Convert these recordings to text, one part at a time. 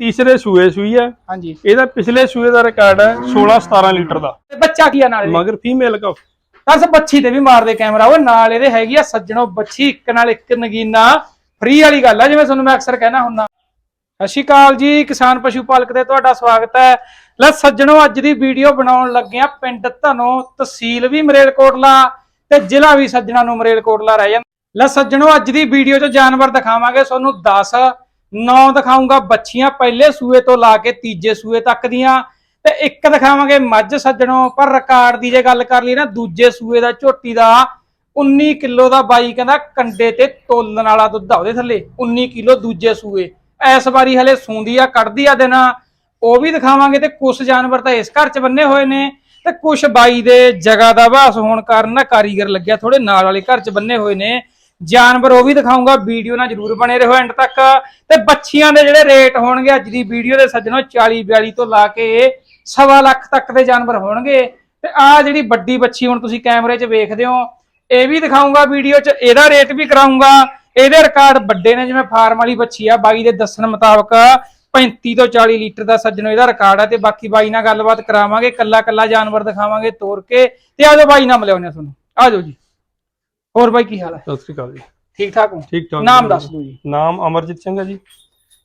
ਤੀਸਰੇ ਸੂਏ ਸੂਈ ਹੈ। ਹਾਂਜੀ। ਇਹਦਾ ਪਿਛਲੇ ਸੂਏ ਦਾ ਰਿਕਾਰਡ ਹੈ 16 17 ਲੀਟਰ ਦਾ। ਤੇ ਬੱਚਾ ਕੀ ਆ ਨਾਲ ਇਹਦੇ? ਮਗਰ ਫੀਮੇਲ ਕਾ ਦਸ ਬੱਚੀ ਤੇ ਵੀ ਮਾਰਦੇ ਕੈਮਰਾ। ਉਹ ਨਾਲ ਇਹਦੇ ਹੈਗੀ ਆ ਸੱਜਣੋ ਬੱਚੀ ਇੱਕ ਨਾਲ ਇੱਕ ਨਗੀਨਾ। ਫ੍ਰੀ ਵਾਲੀ ਗੱਲ ਆ ਜਿਵੇਂ ਤੁਹਾਨੂੰ ਮੈਂ ਅਕਸਰ ਕਹਿਣਾ ਹੁੰਦਾ। ਸਤਿ ਸ਼੍ਰੀ ਅਕਾਲ ਜੀ ਕਿਸਾਨ ਪਸ਼ੂ ਪਾਲਕ ਤੇ ਤੁਹਾਡਾ ਸਵਾਗਤ ਹੈ। ਲੈ ਸੱਜਣੋ ਅੱਜ ਦੀ ਵੀਡੀਓ ਬਣਾਉਣ ਲੱਗੇ ਆ ਪਿੰਡ ਧਨੋ ਤਹਿਸੀਲ ਵੀ ਮਰੇਲਕੋਟਲਾ ਤੇ ਜ਼ਿਲ੍ਹਾ ਵੀ ਸੱਜਣਾ ਨੂੰ ਮਰੇਲਕੋਟਲਾ ਰਹਿ ਜਾਂਦਾ। ਲੈ ਸੱਜਣੋ ਅੱਜ ਦੀ ਵੀਡੀਓ 'ਚ ਜਾਨਵਰ ਦਿਖਾਵਾਂਗੇ। ਤੁਹਾਨੂੰ 10 ਨੌ ਦਿਖਾਉਂਗਾ ਬੱਚੀਆਂ ਪਹਿਲੇ ਸੂਏ ਤੋਂ ਲਾ ਕੇ ਤੀਜੇ ਸੂਏ ਤੱਕ ਦੀਆਂ ਤੇ ਇੱਕ ਦਿਖਾਵਾਂਗੇ ਮੱਝ ਸੱਜਣੋ, ਪਰ ਰਿਕਾਰਡ ਦੀ ਜੇ ਗੱਲ ਕਰ ਲਈ ਨਾ, ਦੂਜੇ ਸੂਏ ਦਾ ਝੋਟੀ ਦਾ 19 ਕਿਲੋ ਦਾ ਬਾਈ ਕਹਿੰਦਾ ਕੰਡੇ ਤੇ ਤੋਲਣ ਵਾਲਾ ਦੁੱਧ ਆ ਉਹਦੇ ਥੱਲੇ 19 ਕਿਲੋ ਦੂਜੇ ਸੂਏ। ਇਸ ਵਾਰੀ ਹਲੇ ਸੂੰਦੀ ਆ, ਕੱਢਦੀ ਆ ਦਿਨ। ਉਹ ਵੀ ਦਿਖਾਵਾਂਗੇ ਤੇ ਕੁਝ ਜਾਨਵਰ ਤਾਂ ਇਸ ਘਰ 'ਚ ਬੰਨੇ ਹੋਏ ਨੇ ਤੇ ਕੁਝ ਬਾਈ ਦੇ ਜਗ੍ਹਾ ਦਾ ਵਾਸ ਹੋਣ ਕਾਰਨ ਨਾ ਕਾਰੀਗਰ ਲੱਗਿਆ ਥੋੜੇ ਨਾਲ ਵਾਲੇ ਘਰ 'ਚ ਬੰਨੇ ਹੋਏ ਨੇ। ਜਾਨਵਰ ਉਹ ਵੀ ਦਿਖਾਉਂਗਾ ਵੀਡੀਓ ਨਾਲ ਜਰੂਰ ਬਣੇ ਰਹੋ ਐਂਡ ਤੱਕ। ਤੇ ਬੱਚੀਆਂ ਦੇ ਜਿਹੜੇ ਰੇਟ ਹੋਣਗੇ, ਅੱਜ ਦੀ ਵੀਡੀਓ ਦੇ ਸੱਜਣੋ 40 42 ਤੋਂ ਲਾ ਕੇ ਸਵਾ ਲੱਖ ਤੱਕ ਦੇ ਜਾਨਵਰ ਹੋਣਗੇ। ਤੇ ਆ ਜਿਹੜੀ ਵੱਡੀ ਬੱਚੀ ਹੁਣ ਤੁਸੀਂ ਕੈਮਰੇ 'ਚ ਵੇਖਦੇ ਹੋ, ਇਹ ਵੀ ਦਿਖਾਉਂਗਾ ਵੀਡੀਓ 'ਚ, ਇਹਦਾ ਰੇਟ ਵੀ ਕਰਾਉਂਗਾ ਇਹਦੇ ਰਿਕਾਰਡ ਵੱਡੇ ਨੇ, ਜਿਵੇਂ ਫਾਰਮ ਵਾਲੀ ਬੱਚੀ ਆ, ਬਾਈ ਦੇ ਦੱਸਣ ਮੁਤਾਬਕ 35 ਤੋਂ 40 ਲੀਟਰ ਦਾ ਸੱਜਣੋ ਇਹਦਾ ਰਿਕਾਰਡ ਆ। ਤੇ ਬਾਕੀ ਬਾਈ ਨਾਲ ਗੱਲਬਾਤ ਕਰਾਵਾਂਗੇ ਕੱਲਾ ਕੱਲਾ ਜਾਨਵਰ ਦਿਖਾਵਾਂਗੇ ਤੋਰ ਕੇ। ਤੇ ਆਜੋ ਬਾਈ ਨਾਲ ਮਿਲਿਆਉਂਦੇ ਤੁਹਾਨੂੰ। ਆਜੋ ਜੀ। ਹੋਰ ਬਾਈ ਕੀ ਹਾਲ ਹੈ? ਸਤਿ ਸ੍ਰੀ ਅਕਾਲ ਜੀ। ਠੀਕ ਠਾਕ ਹੋ? ਠੀਕ ਠਾਕ ਨਾਮ। ਦੱਸ ਦਿਓ ਜੀ। ਨਾਮ ਅਮਰਜੀਤ ਸਿੰਘ ਹੈ ਜੀ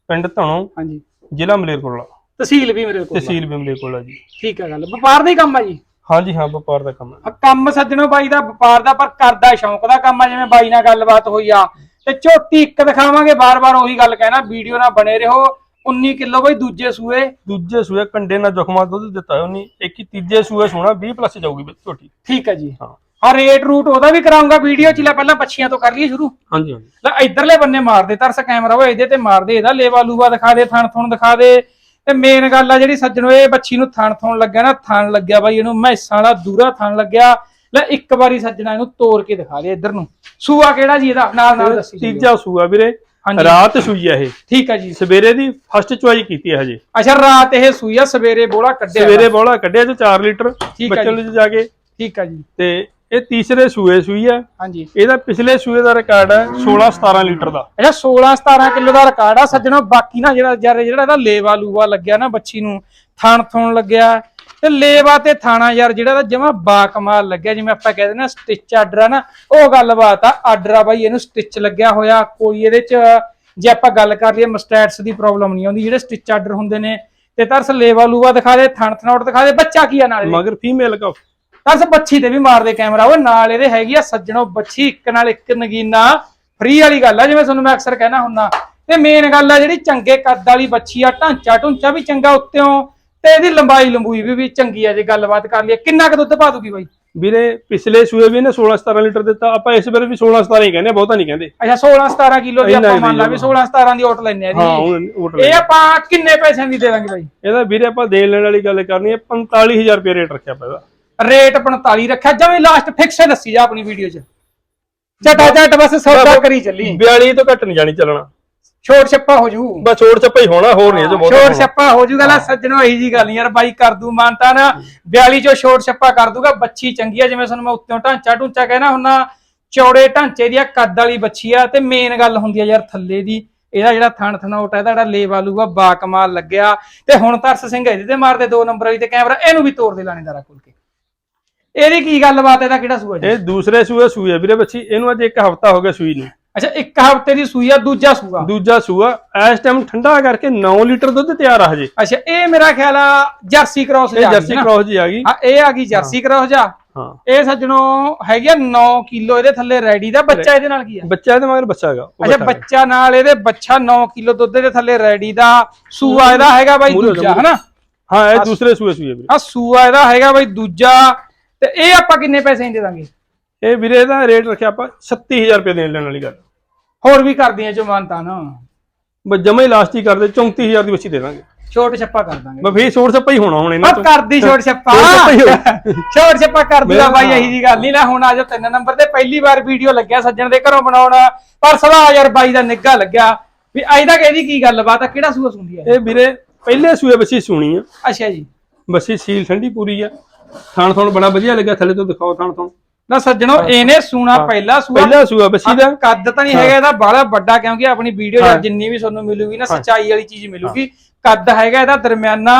ਪਿੰਡ ਧਣੋ ਹਾਂਜੀ। ਜ਼ਿਲ੍ਹਾ ਮਲੇਰਕੋਟਲਾ। ਤਹਿਸੀਲ ਵੀ ਮੇਰੇ ਕੋਲ ਤਹਿਸੀਲ ਵੀ ਮਲੇਰਕੋਟਲਾ ਜੀ। ਠੀਕ ਹੈ ਗੱਲ। ਵਪਾਰ ਦਾ ਹੀ ਕੰਮ ਆ ਜੀ? ਹਾਂਜੀ ਹਾਂ ਵਪਾਰ ਦਾ ਕੰਮ ਹੈ। ਕੰਮ ਸੱਜਣੋ ਬਾਈ ਦਾ ਵਪਾਰ ਦਾ ਪਰ ਕਰਦਾ ਸ਼ੌਂਕ ਦਾ ਕੰਮ ਆ ਜਿਵੇਂ ਬਾਈ ਨਾਲ ਗੱਲਬਾਤ ਹੋਈ ਆ। ਤੇ ਝੋਟੀ ਇੱਕ ਦਿਖਾਵਾਂਗੇ ਬਾਰ-ਬਾਰ ਉਹੀ ਗੱਲ ਕਹਿਣਾ ਵੀਡੀਓ ਨਾਲ ਬਣੇ ਰਹੋ। 19 ਕਿਲੋ ਬਾਈ ਦੂਜੇ ਸੂਏ। ਦੂਜੇ ਸੂਏ ਕੰਡੇ ਨਾਲ ਜ਼ਖਮਾ ਦੁੱਧ ਦਿੱਤਾ ਹੈ ਉਹਨੇ। ਇੱਕ ਹੀ ਤੀਜੇ ਸੂਏ ਸੋਣਾ 20 ਪਲੱਸ ਜਾਊਗੀ ਝੋਟੀ। ਠੀਕ ਹੈ ਜੀ। ਹਾਂ। ਹਾਂ ਰੇਟ ਰੂਟ ਉਹਦਾ ਵੀ ਕਰਾਉਂਗਾ ਵੀਡੀਓ ਚ ਲੈ ਪਹਿਲਾਂ ਪੱਛੀਆਂ ਤੋਂ ਕਰ ਲਈਏ ਸ਼ੁਰੂ। ਹਾਂਜੀ ਹਾਂਜੀ। ਲੈ ਇਧਰਲੇ ਬੰਨੇ ਮਾਰਦੇ ਤਰਸ ਕੈਮਰਾ ਉਹ ਇਹਦੇ ਤੇ ਮਾਰਦੇ ਇਹਦਾ ਲੇਵਾ ਲੂਵਾ ਦਿਖਾ ਦੇ ਥਣ ਥੁਣ ਦਿਖਾ ਦੇ। ਤੇ ਮੇਨ ਗੱਲ ਆ ਜਿਹੜੀ ਸੱਜਣੋ ਇਹ ਬੱਚੀ ਨੂੰ ਥਣ ਥੁਣ ਲੱਗਿਆ ਨਾ ਥਣ ਲੱਗਿਆ ਬਾਈ ਇਹਨੂੰ ਮੈਸਾਂ ਵਾਲਾ ਦੂਰਾ ਥਣ ਲੱਗਿਆ। ਲੈ ਇੱਕ ਵਾਰੀ ਸੱਜਣਾ ਇਹਨੂੰ ਤੋੜ ਕੇ ਦਿਖਾ ਦੇ ਇੱਧਰ ਨੂੰ। ਸੂਆ ਕਿਹੜਾ ਜੀ ਇਹਦਾ? ਨਾਲ ਨਾਲ ਦੱਸੀ ਜੀ। ਤੀਜਾ ਸੂਆ ਵੀਰੇ। ਹਾਂਜੀ। ਰਾਤ ਸੂਈ ਹੈ ਇਹ। ਠੀਕ ਹੈ ਜੀ। ਸਵੇਰੇ ਦੀ ਫਸਟ ਚੁਆਈ ਕੀਤੀ ਹੈ ਹਜੇ। ਅੱਛਾ ਰਾਤ ਇਹ ਸੂਈ ਆ ਸਵੇਰੇ ਬੋਲਾ ਕੱਢਿਆ ਸਵੇਰੇ ਬੋਲਾ ਕੱਢਿਆ ਜੋ 4 ਲੀਟਰ ਠੀਕ ਜੀ। ਜਾ ਕੇ। ਠੀਕ ਹੈ ਜੀ। ਤੇ ਇਹ ਤੀਸਰੇ ਸੂਏ ਸੂਈ ਹੈ। ਹਾਂਜੀ। ਇਹਦਾ ਪਿਛਲੇ ਸੂਏ ਦਾ ਰਿਕਾਰਡ ਹੈ 16 17 ਲੀਟਰ ਦਾ। ਅੱਛਾ 16 17 ਕਿਲੋ ਦਾ ਰਿਕਾਰਡ ਆ। ਸੱਜਣੋ ਬਾਕੀ ਨਾ ਜਿਹੜਾ ਜਿਹੜਾ ਇਹਦਾ ਲੇਵਾ ਲੂਵਾ ਲੱਗਿਆ ਨਾ ਬੱਚੀ ਨੂੰ ਥਣ ਥੁਣ ਲੱਗਿਆ। ਤੇ ਲੇਵਾ ਤੇ ਥਾਣਾ ਯਾਰ ਜਿਹੜਾ ਦਾ ਜਮਾ ਬਾ ਕਮਾਲ ਲੱਗਿਆ। ਜਿਵੇਂ ਆਪਾਂ ਕਹਿੰਦੇ ਨਾ ਸਟਿਚ ਆਰਡਰ ਆ ਨਾ ਉਹ ਗੱਲਬਾਤ ਆ। ਆਰਡਰ ਆ ਬਾਈ ਇਹਨੂੰ ਸਟਿਚ ਲੱਗਿਆ ਹੋਇਆ। ਕੋਈ ਇਹਦੇ ਚ ਜੇ ਆਪਾਂ ਗੱਲ ਕਰ ਲਈਏ ਮਸਟੈਟਸ ਦੀ ਪ੍ਰੋਬਲਮ ਨਹੀਂ ਆਉਂਦੀ। ਜਿਹੜੇ ਸਟਿਚ ਆਰਡਰ ਹੁੰਦੇ ਨੇ ਤੇ ਤਰਸ ਲੇਵਾ ਲੂਵਾ ਦਿਖਾ ਦੇ ਥਣ ਥਣੋਟ ਦਿਖਾ ਦੇ ਬੱਚਾ ਕੀ ਆ ਨਾਲ? ਮਗਰ ਫੀਮੇਲ ਕਾ ਤਰਸ ਬੱਚੀ ਤੇ ਵੀ ਮਾਰਦੇ ਕੈਮਰਾ ਉਹ ਨਾਲ ਇਹਦੇ ਹੈਗੀ ਆ ਸੱਜਣੋ ਬੱਚੀ ਇੱਕ ਨਾਲ ਇੱਕ ਨਗੀਨਾ। ਫ੍ਰੀ ਵਾਲੀ ਗੱਲ ਆ ਜਿਵੇਂ ਤੁਹਾਨੂੰ ਮੈਂ ਅਕਸਰ ਕਹਿਣਾ ਹੁੰਦਾ। ਤੇ ਮੇਨ ਗੱਲ ਆ ਜਿਹੜੀ ਚੰਗੇ ਕੱਦ ਵਾਲੀ ਬੱਚੀ ਆ ਢਾਂਚਾ ਢੁੰਚਾ ਵੀ ਚੰਗਾ ਉੱਤਿਓਂ ਤੇ ਇਹਦੀ ਲੰਬਾਈ ਲੰਬੂਈ ਵੀ ਵੀ ਚੰਗੀ ਆ ਜੇ ਗੱਲਬਾਤ ਕਰ ਲਈਏ। ਕਿੰਨਾ ਕੁ ਦੁੱਧ ਪਾ ਦੂਗੀ ਬਾਈ? ਵੀਰੇ ਪਿਛਲੇ ਸੂਏ ਵੀ ਇਹਨੇ 16 17 ਲੀਟਰ ਦਿੱਤਾ। ਆਪਾਂ ਇਸ ਵਾਰ ਵੀ 16 17 ਹੀ ਕਹਿੰਦੇ ਬਹੁਤਾ ਨਹੀਂ ਕਹਿੰਦੇ। ਅੱਛਾ 16 17 ਕਿਲੋ ਦੀ ਆਪਾਂ ਹੀ ਮੰਨ ਲਾ ਵੀ 16 17 ਦੀ ਓਟ ਲੈਣੇ ਆ ਹਾਂ ਜੀ ਊਟ ਇਹ ਆਪਾਂ ਕਿੰਨੇ ਪੈਸਿਆਂ ਦੀ ਦੇ ਦਾਂਗੇ ਬਾਈ? ਇਹਦਾ ਵੀਰੇ ਆਪਾਂ ਦੇਣ ਲੈਣ ਵਾਲੀ ਗੱਲ ਕਰਨੀ ਹੈ 45000 ਰੁਪਏ ਰੇਟ ਰੱਖਿਆ ਪਿਆ ਇਹਦਾ। ਰੇਟ 45 ਰੱਖਿਆ ਜਵੇਂ ਲਾਸਟ ਫਿਕਸ ਦੱਸੀ ਜਾ ਆਪਣੀ ਵੀਡੀਓ 'ਚ। ਝਟਾ ਝਟ ਬਸ ਸੌਦਾ ਕਰੀ ਚੱਲੀ। 42 ਤੋਂ ਘੱਟ ਨਹੀਂ ਜਾਣੀ ਚੱਲਣਾ। ਛੋਟ ਛੱਪਾ ਹੋ ਜੂ। ਬਸ ਛੋੜ ਛੱਪਾ ਹੀ ਹੋਣਾ ਹੋਰ ਨਹੀਂ ਇਹ ਬਹੁਤਾ ਛੋਟ। ਛੱਪਾ ਹੋ ਜੂਗਾ ਨਾ ਸੱਜਣੋ ਇਹੀ ਜੀ ਗੱਲ ਯਾਰ ਬਾਈ ਕਰ ਦੂ ਮਾਨਤਾ ਨਾ 42 ਚੋਂ ਛੋਟ ਛੱਪਾ ਕਰ ਦੂਗਾ ਬੱਚੀ ਚੰਗੀ ਆ ਜਿਵੇਂ ਤੁਹਾਨੂੰ ਮੈਂ ਉੱਤੋਂ ਢਾਂਚਾ ਢੂੰਚਾ ਕਹਿਣਾ ਹੁੰਨਾ ਚੌੜੇ ਢਾਂਚੇ ਦੀ ਆ ਕੱਦ ਵਾਲੀ ਬੱਚੀ ਆ ਤੇ ਮੇਨ ਗੱਲ ਹੁੰਦੀ ਆ ਯਾਰ ਥੱਲੇ ਦੀ। ਇਹਦਾ ਜਿਹੜਾ ਥਣ ਥਣੋਟ ਹੈ ਇਹਦਾ ਜਿਹੜਾ ਲੇਵਾ ਲੂਗਾ ਬਾ ਕਮਾਲ ਲੱਗਿਆ। ਤੇ ਹੁਣ ਤਰਸ ਸਿੰਘ ਇਹਦੇ ਤੇ ਮਾਰਦੇ ਦੋ ਨੰਬਰ ਵਾਲੀ ਤੇ ਕੈਮਰਾ ਇਹਨੂੰ ਵੀ ਤੋੜ ਦੇ ਲਾਣੇਦਾਰਾ ਕੋਲ ਕੇ। ਇਹਦੀ ਕੀ ਗੱਲਬਾਤ ਇਹਦਾ ਕਿਹੜਾ ਸੂਆ ਜੀ? ਇਹ ਦੂਸਰੇ ਸੂਏ ਸੂਏ ਵੀਰੇ ਬੱਚੀ। ਇਹਨੂੰ ਅੱਜ ਇੱਕ ਹਫਤਾ ਹੋ ਗਿਆ ਸੂਈ ਨੂੰ। ਅੱਛਾ ਇੱਕ ਹਫ਼ਤੇ ਦੀ ਸੂਈ ਆ ਦੂਜਾ ਸੂਆ? ਦੂਜਾ ਸੂਆ। ਇਸ ਟਾਈਮ ਠੰਡਾ ਕਰਕੇ 9 ਲੀਟਰ ਦੁੱਧ ਤਿਆਰ ਆ ਹਜੇ। ਅੱਛਾ ਇਹ ਮੇਰਾ ਖਿਆਲ ਆ ਜਰਸੀ ਕ੍ਰਾਸ ਇਹ ਜਰਸੀ ਕ੍ਰੋਸ ਜੀ ਆ ਗਈ। ਹਾਂ ਇਹ ਆ ਗਈ ਜਰਸੀ ਕ੍ਰਾਸ ਜਾ। ਹਾਂ। ਇਹ ਸੱਜਣੋ ਹੈਗੀ ਆ 9 ਕਿਲੋ ਇਹਦੇ ਥੱਲੇ ਰੈਡੀ ਦਾ ਬੱਚਾ ਇਹਦੇ ਨਾਲ ਕੀ ਆ? ਬੱਚਾ ਇਹਦੇ ਮਗਰ ਬੱਚਾ ਹੈਗਾ ਅੱਛਾ। ਬੱਚਾ ਨਾਲ ਇਹਦੇ ਬੱਚਾ 9 ਕਿਲੋ ਦੁੱਧ ਦੇ ਥੱਲੇ ਰੈਡੀ ਦਾ। ਸੂਆ ਇਹਦਾ ਹੈਗਾ ਬਾਈ ਦੂਜਾ ਹਨਾ? ਹਾਂ ਇਹ ਦੂਸਰੇ ਸੂਏ ਸੂਏ ਵੀਰੇ। ਆ ਸੂਆ ਇਹਦਾ ਹੈਗਾ ਬਾਈ ਦੂਜਾ। ਤੇ ਇਹ ਆਪਾਂ ਕਿੰਨੇ ਪੈਸੇ ਦੇ ਦਾਂਗੇ? ਇਹ ਵੀਰੇ ਦਾ ਰੇਟ ਰੱਖਿਆ ਆਪਾਂ 36000 ਰੁਪਏ ਦੇਣ ਲੈਣ ਵਾਲੀ ਗੱਲ। ਹੋਰ ਵੀ ਕਰਦੀਆਂ ਜੋ ਮਾਨਤਾ ਨਾ। ਬਸ ਜਮਾ ਹੀ ਲਾਸਟ ਹੀ ਕਰਦੇ 34000 ਦੀ ਬੱਚੀ ਦੇ ਦਾਂਗੇ। ਛੋਟ ਛੱਪਾ ਕਰ ਦਾਂਗੇ। ਬਸ ਫੇਰ ਛੋੜ ਛੱਪਾ ਹੀ ਹੋਣਾ ਹੁਣ ਇਹਨਾਂ ਆ ਤੋਂ। ਕਰਦੀ ਛੋਟ ਛੱਪਾ। ਛੋਟ ਛੱਪਾ। ਛੋਟ ਕਰ ਮੇਰਾ- ਬਾਈ ਇਹੀ ਜੀ ਗੱਲ ਨਹੀਂ ਲੈ ਹੁਣ ਆ ਜਾ ਤਿੰਨ ਨੰਬਰ ਤੇ ਪਹਿਲੀ ਵਾਰ ਵੀਡੀਓ ਲੱਗਿਆ ਸੱਜਣ ਦੇ ਘਰੋਂ ਬਣਾਉਣ। ਪਰ ਸਵਾ ਯਾਰ ਬਾਈ ਦਾ ਨਿੱਘਾ ਲੱਗਿਆ। ਵੀ ਅਜ ਤੱਕ ਇਹਦੀ ਕੀ ਗੱਲਬਾਤ ਆ ਕਿਹੜਾ ਸੂਆ ਸੁਣਦੀ ਹੈ ਇਹ ਵੀਰੇ ਪਹਿਲੇ ਸੂਏ ਬੱਚੀ ਸੁਣੀ ਆ। ਅੱਛਾ ਜੀ। ਬੱਚੀ ਸੀਲ ਠੰਡੀ ਪੂਰੀ ਆ। ਥਾਣ ਥਾਣ ਬੜਾ ਵਧੀਆ ਲੱਗਿਆ ਥੱਲੇ ਤੋਂ ਦਿਖਾਓ ਥਾਣ ਥਾਣ। ਨਾ ਸੱਜਣੋ ਇਹਨੇ ਸੂਣਾ ਪਹਿਲਾ ਸੂਆ ਪਹਿਲਾ ਸੂਆ ਬੱਚੀ ਦਾ। ਕੱਦ ਤਾਂ ਨਹੀਂ ਹੈਗਾ ਇਹਦਾ ਬਾਲਾ ਵੱਡਾ ਕਿਉਂਕਿ ਆਪਣੀ ਵੀਡੀਓ ਹਾਂ। ਜਿੰਨੀ ਵੀ ਤੁਹਾਨੂੰ ਮਿਲੂਗੀ ਨਾ ਸੱਚਾਈ ਵਾਲੀ ਚੀਜ਼ ਮਿਲੂਗੀ। ਕੱਦ ਹੈਗਾ ਇਹਦਾ ਦਰਮਿਆਨਾ।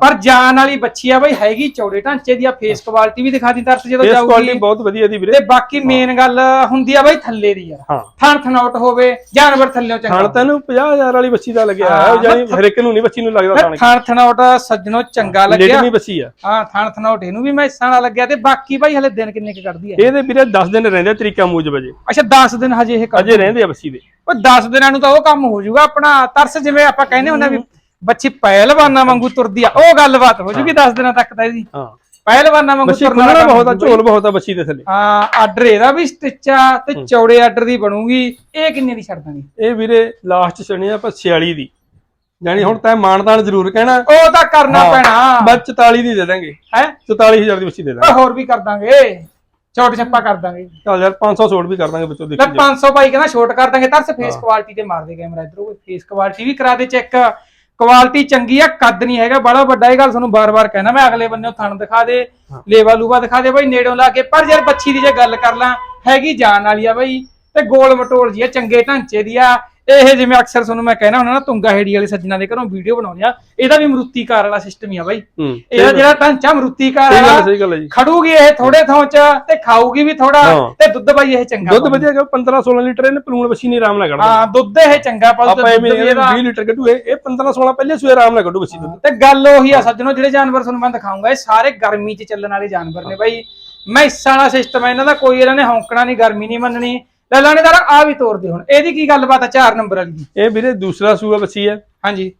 ਪਰ ਜਾਨ ਵਾਲੀ ਬੱਚੀ ਆ ਬਈ ਹੈਗੀ ਚੌੜੇ ਢਾਂਚੇ ਦੀ ਆ ਫੇਸ ਕੁਆਲਿਟੀ ਵੀ ਦਿਖਾ ਦੀ ਤਰਸ ਜਦੋਂ ਫੇਸ ਜਾਊਗੀ। ਕੁਆਲਿਟੀ ਬਹੁਤ ਵਧੀਆ ਦੀ ਵੀਰੇ। ਤੇ ਬਾਕੀ ਮੇਨ ਗੱਲ ਹੁੰਦੀ ਆ ਬਈ ਥੱਲੇ ਦੀ ਹਾਂ। ਥਣ ਥਣਾਉਟ ਹੋਵੇ ਜਾਨਵਰ ਥੱਲੇੋਂ ਚੰਗਾ ਥਣ ਤੈਨੂੰ 50000 ਵਾਲੀ ਬੱਚੀ ਦਾ ਲੱਗਿਆ ਹਾਂ, ਜਾਨੀ ਹਰੇਕ ਨੂੰ ਨਹੀਂ ਬੱਚੀ ਨੂੰ ਲੱਗਦਾ ਥਣ। ਥਣ ਥਣਾਉਟ ਸੱਜਣੋ ਚੰਗਾ ਲੱਗਿਆ। ਲੇਡਮੀ ਬੱਚੀ ਆ। ਹਾਂ ਥਣ ਥਣਾਉਟ ਇਹਨੂੰ ਵੀ ਮੈਸਾਂ ਵਾਲਾ ਲੱਗਿਆ ਤੇ ਬਾਕੀ ਭਾਈ ਹਲੇ ਦਿਨ ਕਿੰਨੇ ਕੁ ਕੱਢਦੀ ਹੈ ਇਹਦੇ ਵੀਰੇ 10 ਦਿਨ ਰਹਿੰਦੇ ਆ ਤਰੀਕਾ ਮੂਜਬ ਅਜੇ। ਅੱਛਾ 10 ਦਿਨ ਹਜੇ ਇਹ ਅਜੇ ਰਹਿੰਦੇ ਆ ਬੱਚੀ ਦੇ। ਉਹ 10 ਦਿਨਾਂ ਨੂੰ ਤਾਂ ਉਹ ਕੰਮ ਹੋ ਜਾਊਗਾ ਆਪਣਾ ਤਰਸ ਜਿਵੇਂ ਆਪਾਂ ਕਹਿੰਦੇ ਹੁੰਦੇ ਆ ਵੀ ਬੱਚੀ ਪਹਿਲਵਾਨਾਂ ਵਾਂਗੂ ਤੁਰਦੀ ਆ ਉਹ ਗੱਲਬਾਤ ਹੋ ਜੂਗੀ 10 ਦਿਨਾਂ ਤੱਕ ਤਾਂ ਇਹਦੀ। ਹਾਂ। ਪਹਿਲਵਾਨਾਂ ਵਾਂਗੂ ਬੱਚੀ ਤੁਰਨ ਖੁੱਲਣਾ ਬਹੁਤ ਆ। ਝੋਲ ਬਹੁਤ ਆ ਬੱਚੀ ਦੇ ਥੱਲੇ। ਹਾਂ ਆਰਡਰ ਇਹਦਾ ਵੀ ਸਟਿਚ ਤੇ ਚੌੜੇ ਆਰਡਰ ਦੀ ਬਣੂਗੀ। ਇਹ ਕਿੰਨੇ ਦੀ ਛੱਡ ਦਾਂਗੇ ਇਹ ਵੀਰੇ ਲਾਸਟ ਚਣੀ ਆਪਾਂ 46 ਦੀ। ਯਾਨੀ ਹੁਣ ਤੈਂ ਮਾਨਦਾਨ ਜ਼ਰੂਰ ਕਹਿਣਾ। ਉਹ ਤਾਂ ਕਰਨਾ ਹਾਂ। ਪੈਣਾ। ਬਸ 44 ਦੀ ਦੇ ਦਾਂਗੇ। ਹੈ? 44000 ਦੀ ਬੱਚੀ ਦੇ ਦਾਂਗੇ। ਹੋਰ ਵੀ ਕਰ ਦਾਂਗੇ। ਛੋਟ ਛੱਪਾ ਕਰ ਦਾਂਗੇ। ਚੱਲ ਯਾਰ 500 ਛੋੜ ਵੀ ਕਰ ਦਾਂਗੇ ਬੱਚੋ ਲੈ ਦੇਖੀ 500 ਭਾਈ ਕਹਿੰਦਾ ਛੋਟ ਕਰ ਦਾਂਗੇ। ਤਰਸ ਫੇਸ ਕੁਆਲਿਟੀ ਤੇ ਮਾਰ ਦੇ ਕੈਮਰਾ ਇਧਰੋਂ। ਫੇਸ ਕੁਆਲਿਟੀ ਵੀ ਕਰਾ ਦੇ ਚੈੱਕ ਕੁਆਲਿਟੀ ਚੰਗੀ ਆ ਕੱਦ ਨਹੀਂ ਹੈਗਾ ਬੜਾ ਵੱਡਾ ਇਹ ਗੱਲ ਤੁਹਾਨੂੰ ਬਾਰ-ਬਾਰ ਕਹਿਣਾ। ਮੈਂ ਅਗਲੇ ਬੰਨੇ ਥਣ ਦਿਖਾ ਦੇ ਲੇਵਾ ਲੂਵਾ ਦਿਖਾ ਦੇ ਭਾਈ ਨੇੜੋਂ ਲਾ ਕੇ। ਪਰ ਯਾਰ ਬੱਚੀ ਦੀ ਜੇ ਗੱਲ ਕਰ ਲਾਂ ਹੈਗੀ ਜਾਨ ਵਾਲੀ ਆ ਭਾਈ ਤੇ ਗੋਲ ਮਟੋਲ ਜੀ ਆ ਚੰਗੇ ਢਾਂਚੇ ਦੀ ਆ। ਇਹ ਜਿਵੇਂ ਅਕਸਰ ਤੁਹਾਨੂੰ ਮੈਂ ਕਹਿਣਾ ਹੁੰਦਾ ਨਾ ਤੁੰਗਾ ਹੇੜੀ ਵਾਲੇ ਸੱਜਣਾ ਦੇ ਘਰੋਂ ਵੀਡੀਓ ਬਣਾਉਂਦੇ ਆ ਇਹਦਾ ਵੀ ਮਰੂਤੀ ਕਾਰ ਵਾਲਾ ਸਿਸਟਮ ਹੀ ਆ ਹੂੰ ਇਹਦਾ ਜਿਹੜਾ ਢਾਂਚਾ ਮਰੂਤੀ ਕਾਰ ਸਹੀ ਗੱਲ ਵਾਲਾ ਖੜੂਗੀ ਇਹ ਥੋੜੇ ਥਾਂ ਚ ਤੇ ਖਾਊਗੀ ਵੀ ਥੋੜਾ। ਤੇ ਦੁੱਧ ਭਾਈ ਇਹ ਚੰਗਾ ਦੁੱਧ ਵਧੀਆ ਹੈਗਾ 15 16 ਲੀਟਰ ਇਹਨੇ ਪਲੂਣ ਬੱਚੀ ਨਹੀਂ ਆਰਾਮ ਨਾਲ ਕੱਢਦਾ। ਹਾਂ ਦੁੱਧ ਇਹ ਚੰਗਾ ਪਾਉ ਆਪਾਂ ਐਵੇਂ ਨਹੀਂ 20 ਲੀਟਰ ਕੱਢੂ ਇਹ ਇਹ 15 16 ਪਹਿਲੇ ਸੂਏ ਆਰਾਮ ਨਾਲ ਕੱਢੂ ਬੱਚੀ ਦੁੱਧ। ਤੇ ਗੱਲ ਉਹੀ ਆ ਸੱਜਣੋ ਜਿਹੜੇ ਜਾਨਵਰ ਤੁਹਾਨੂੰ ਮੈਂ ਦਿਖਾਉਂਗਾ ਇਹ ਸਾਰੇ ਗਰਮੀ 'ਚ ਚੱਲਣ ਵਾਲੇ ਜਾਨਵਰ ਨੇ ਬਾਈ। ਮੈਸਾਂ ਵਾਲਾ ਸਿਸਟਮ ਹੈ ਇਹਨਾਂ ਦਾ ਕੋਈ ਇਹਨਾਂ ਨੇ ਹੌਂਕਣਾ ਨਹੀਂ ਗਰਮੀ ਨਹੀਂ ਮੰਨਣੀ। ਲੈ ਲਾਣੇਦਾਰ ਆ ਵੀ ਤੋਰਦੇ ਹੁਣ। ਇਹਦੀ ਕੀ ਗੱਲਬਾਤ ਆ 4 ਨੰਬਰ ਵਾਲੀ ਦੀ? ਇਹ ਵੀਰੇ ਦੂਸਰਾ ਸੂਆ ਬੱਚੀ ਹੈ। ਹਾਂਜੀ।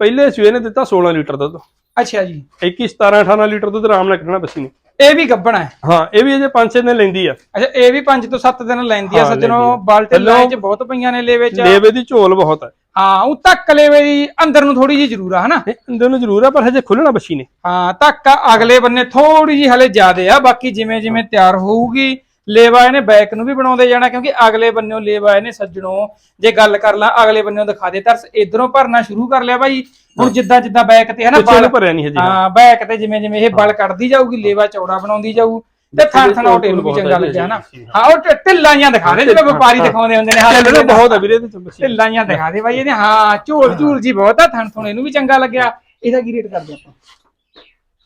ਪਹਿਲੇ ਸੂਏ ਨੇ ਦਿੱਤਾ 16 ਲੀਟਰ ਦੁੱਧ। ਅੱਛਾ ਜੀ। 21 17 18 ਲੀਟਰ ਦੁੱਧ ਆਰਾਮ ਨਾਲ ਕੱਢਣਾ ਬੱਚੀ ਨੇ। ਇਹ ਵੀ ਗੱਬਣਾ ਹੈ। ਹਾਂ ਇਹ ਵੀ ਅਜੇ 5-6 ਦਿਨ ਲੈਂਦੀ ਆ। ਅੱਛਾ ਇਹ ਵੀ 5 ਤੋਂ 7 ਦਿਨ ਲੈਂਦੀ ਆ ਸੱਜਣੋ। ਬਾਲਟੇ ਲਾਏ 'ਚ ਬਹੁਤ ਪਈਆਂ ਨੇ ਲੇਵੇ 'ਚ। ਲੇਵੇ ਦੀ ਝੋਲ ਬਹੁਤ ਹੈ ਹਾਂ ਉਹ ਧੱਕ ਲੇਵੇ ਦੀ ਅੰਦਰ ਨੂੰ ਥੋੜੀ ਜਿਹੀ ਜ਼ਰੂਰ ਆ ਹਨਾ? ਅੰਦਰ ਨੂੰ ਜ਼ਰੂਰ ਆ ਪਰ ਹਜੇ ਖੁੱਲਣਾ ਬੱਚੀ ਨੇ। ਹਾਂ ਧੱਕਾ ਅਗਲੇ ਬੰਨੇ ਥੋੜੀ ਜਿਹੀ ਹਲੇ ਜ਼ਿਆਦੇ ਆ ਬਾਕੀ ਜਿਵੇਂ ਜਿਵੇਂ ਤਿਆਰ ਹੋਊਗੀ ਲੇਵਾ ਇਹਨੇ ਬੈਕ ਨੂੰ ਵੀ ਬਣਾਉਂਦੇ ਜਾਣਾ ਕਿਉਂਕਿ ਅਗਲੇ ਬੰਨਿਓ ਲੇਵਾ ਇਹਨੇ ਸੱਜਣੋ। ਜੇ ਗੱਲ ਕਰ ਲਾਂ ਅਗਲੇ ਬੰਨਿਓ ਦਿਖਾ ਦੇ। ਤਰਸ ਇਧਰੋਂ ਭਰਨਾ ਸ਼ੁਰੂ ਕਰ ਲਿਆ ਬਾਈ। ਹੁਣ ਜਿੱਦਾਂ ਜਿੱਦਾਂ ਬੈਕ ਤੇ ਹੈ ਨਾ ਬਲ ਨੂੰ ਭਰਿਆ ਨਹੀਂ ਹਜੇ। ਹਾਂ ਬੈਕ ਤੇ ਜਿਵੇਂ ਜਿਵੇਂ ਇਹ ਬਲ ਕੱਢਦੀ ਜਾਊਗੀ ਲੇਵਾ ਚੌੜਾ ਬਣਾਉਂਦੀ ਜਾਊ। ਤੇ ਥਣ ਥਣਾਉਟ ਇਹਨੂੰ ਵੀ ਬਹੁਤ ਚੰਗਾ ਲੱਗਿਆ ਨਾ। ਜੀ। ਹਾਂ ਉਹ ਢਿੱਲਾਂ ਜਿਹੀਆਂ ਦਿਖਾ ਦੇ ਜਿਵੇਂ ਵਪਾਰੀ ਦਿਖਾਉਂਦੇ ਹੁੰਦੇ ਨੇ। ਹਾਂ ਬਹੁਤ ਆ ਵੀਰੇ ਢਿੱਲਾਂ ਜਿਹੀਆਂ ਦਿਖਾ ਦੇ ਬਾਈ ਇਹਦੇ। ਹਾਂ ਝੋਲ ਝੂਲ ਜੀ ਬਹੁਤ ਆ। ਥਣ ਥਣ ਇਹਨੂੰ ਵੀ ਚੰਗਾ ਲੱਗਿਆ। ਇਹਦਾ ਕੀ ਰੇਟ ਕਰਦੇ ਆਪਾਂ?